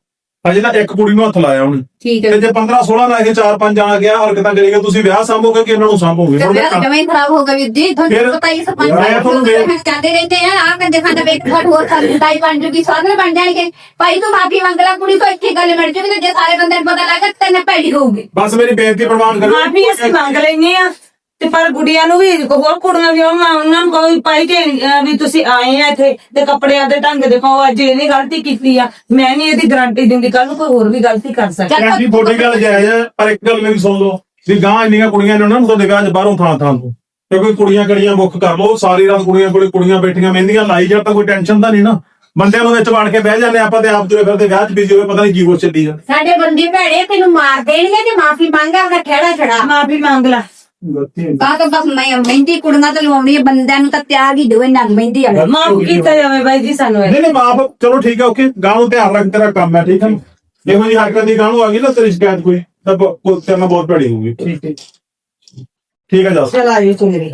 ਅਜੇ ਤਾਂ ਇੱਕ ਕੁੜੀ ਨੂੰ ਹੱਥ ਲਾਇਆ ਉਹਨੇ। ਠੀਕ ਤੇ ਜੇ 15 16 ਨਾਲ ਇਹ 4 5 ਜਾਣਾ ਗਿਆ ਹਰਕਤਾਂ ਕਰੇਗਾ ਤੁਸੀਂ ਵਿਆਹ ਸਾਂਭੋਗੇ ਕਿ ਇਹਨਾਂ ਨੂੰ ਸਾਂਭੋਗੇ? ਤੇ ਹੁਣ ਵਿਆਹ ਜਮੇ ਖਰਾਬ ਹੋ ਗਿਆ ਵੀਰ ਜੀ ਫਿਰ- ਤੁਹਾਨੂੰ ਪਤਾ ਹੀ ਸਰਪੰਚ ਮੈਂ ਤੁਹਾਨੂੰ ਕਹਿੰਦੇ ਰਹਿੰਦੇ ਆ ਆ ਕੰਦੇ ਖਾਂਦਾ ਵੇਖ ਘਟ ਹੋਰ ਸਰਦਾਈ ਬਣ ਜੂਗੀ ਸਾਧਨ ਬਣ ਜਾਣਗੇ। ਭਾਈ ਤੂੰ ਮਾਫੀ ਮੰਗ ਲੈ ਕੁੜੀ ਤੋਂ ਇੱਥੇ ਗੱਲ ਮਿਲ ਜੂਗੀ ਤੇ ਜੇ ਸਾਰੇ ਬੰਦੇ ਨੂੰ ਪਤਾ ਲੱਗਾ ਤੈਨੂੰ ਭੈੜੀ ਹੋਊਗੀ। ਬਸ ਮੇਰੀ ਬੇਨਤੀ ਪ੍ਰਵਾਨ ਕਰੋ ਮਾਫੀ ਅਸੀਂ ਮੰਗ ਲੈਨੇ ਆ ਤੇ ਪਰ ਗੁੜੀਆਂ ਨੂੰ ਵੀ ਹੋਰ ਕੁੜੀਆਂ ਵੀ ਆਉਣ ਉਹਨਾਂ ਨੂੰ ਕੋਈ ਪਾਈ ਕਿ ਵੀ ਤੁਸੀਂ ਆਏ ਆ ਇੱਥੇ ਤੇ ਕੱਪੜਿਆਂ ਦੇ ਢੰਗ ਦਿਖਾਓ ਅੱਜ ਇਹਨੇ ਗਲਤੀ ਕੀਤੀ ਆ ਮੈਂ ਨਹੀਂ ਇਹਦੀ ਗਾਰੰਟੀ ਦਿੰਦੀ ਕੱਲ ਨੂੰ ਕੋਈ ਹੋਰ ਵੀ ਗਲਤੀ ਕਰ ਸਕਦਾ। ਜੀ ਤੁਹਾਡੀ ਗੱਲ ਜਾਇਜ਼ ਹੈ ਪਰ ਇੱਕ ਗੱਲ ਮੇਰੀ ਸੁਣ ਲਓ ਵੀ ਗਾਂ ਇੰਨੀਆਂ ਕੁੜੀਆਂ ਨੇ ਉਹਨਾਂ ਨੂੰ ਤੁਹਾਡੇ ਵਿਆਹ 'ਚ ਬਾਹਰੋਂ ਥਾਂ ਥਾਂ ਤੋਂ। ਕਿਉਂਕਿ ਕੁੜੀਆਂ ਕੜੀਆਂ ਬੁੱਕ ਕਰ ਲਓ ਸਾਰੀ ਰਾਤ ਕੁੜੀਆਂ ਕੋਲੇ ਕੁੜੀਆਂ ਬੈਠੀਆਂ ਮਹਿੰਦੀਆਂ ਲਾਈ ਜਾਂ ਤਾਂ ਕੋਈ ਟੈਨਸ਼ਨ ਤਾਂ ਨਹੀਂ ਨਾ। ਬੰਦਿਆਂ ਨੂੰ ਵਿੱਚ ਵੜ ਕੇ ਬਹਿ ਜਾਂਦੇ ਆਪਾਂ ਤੇ ਆਪ ਤੁਰੇ ਫਿਰਦੇ ਵਿਆਹ 'ਚ ਬਿਜ਼ੀ ਹੋਏ ਪਤਾ ਨਹੀਂ ਕੀ ਕੁਛ ਚੱਲੀ ਜਾਂਦਾ। ਸਾਡੇ ਬੰਦੇ ਭੈੜੇ ਤੈਨੂੰ ਮਾਰ ਦੇਣਗੇ ਤੇ ਮਾਫੀ ਮੰਗ ਆਪਦਾ ਖੇੜਾ ਛੜਾ। ਮਾਫੀ ਮੰਗ ਲੈ। ਕਾ ਤਾਂ ਬਸ ਮੈਂ ਮਹਿੰਦੀ ਕੁੜੀਆਂ ਤੇ ਲਵਾਉਣੀ ਹੈ ਬੰਦਿਆਂ ਨੂੰ ਤਾਂ ਤਿਆਗ ਹੀ ਦਿਓ ਇਹਨਾਂ ਨੂੰ ਮਹਿੰਦੀ ਵਾਲੇ। ਮਾਫ ਕੀਤਾ ਜਾਵੇ ਬਾਈ ਜੀ ਸਾਨੂੰ ਇਹ। ਨਹੀਂ ਨਹੀਂ ਮਾਫ ਚਲੋ ਠੀਕ ਹੈ ਓਕੇ। ਗਾਂ ਨੂੰ ਧਿਆਨ ਰੱਖ ਤੇਰਾ ਕੰਮ ਹੈ ਠੀਕ ਹੈ। ਇਹੋ ਜਿਹੀ ਹਰਕਤ ਦੀ ਗਾਂ ਨੂੰ ਆ ਗਈ ਨਾ ਤੇਰੀ ਸ਼ਿਕਾਇਤ ਕੋਈ ਤਾਂ ਬ- ਕੋਈ ਤੇਰੇ ਨਾਲ ਬਹੁਤ ਭੈੜੀ ਹੋਊਗੀ। ਠੀਕ ਹੈ ਠੀਕ ਹੈ ਜਸ ਚਲ ਆਇਓ ਤੂੰ ਮੇਰੀ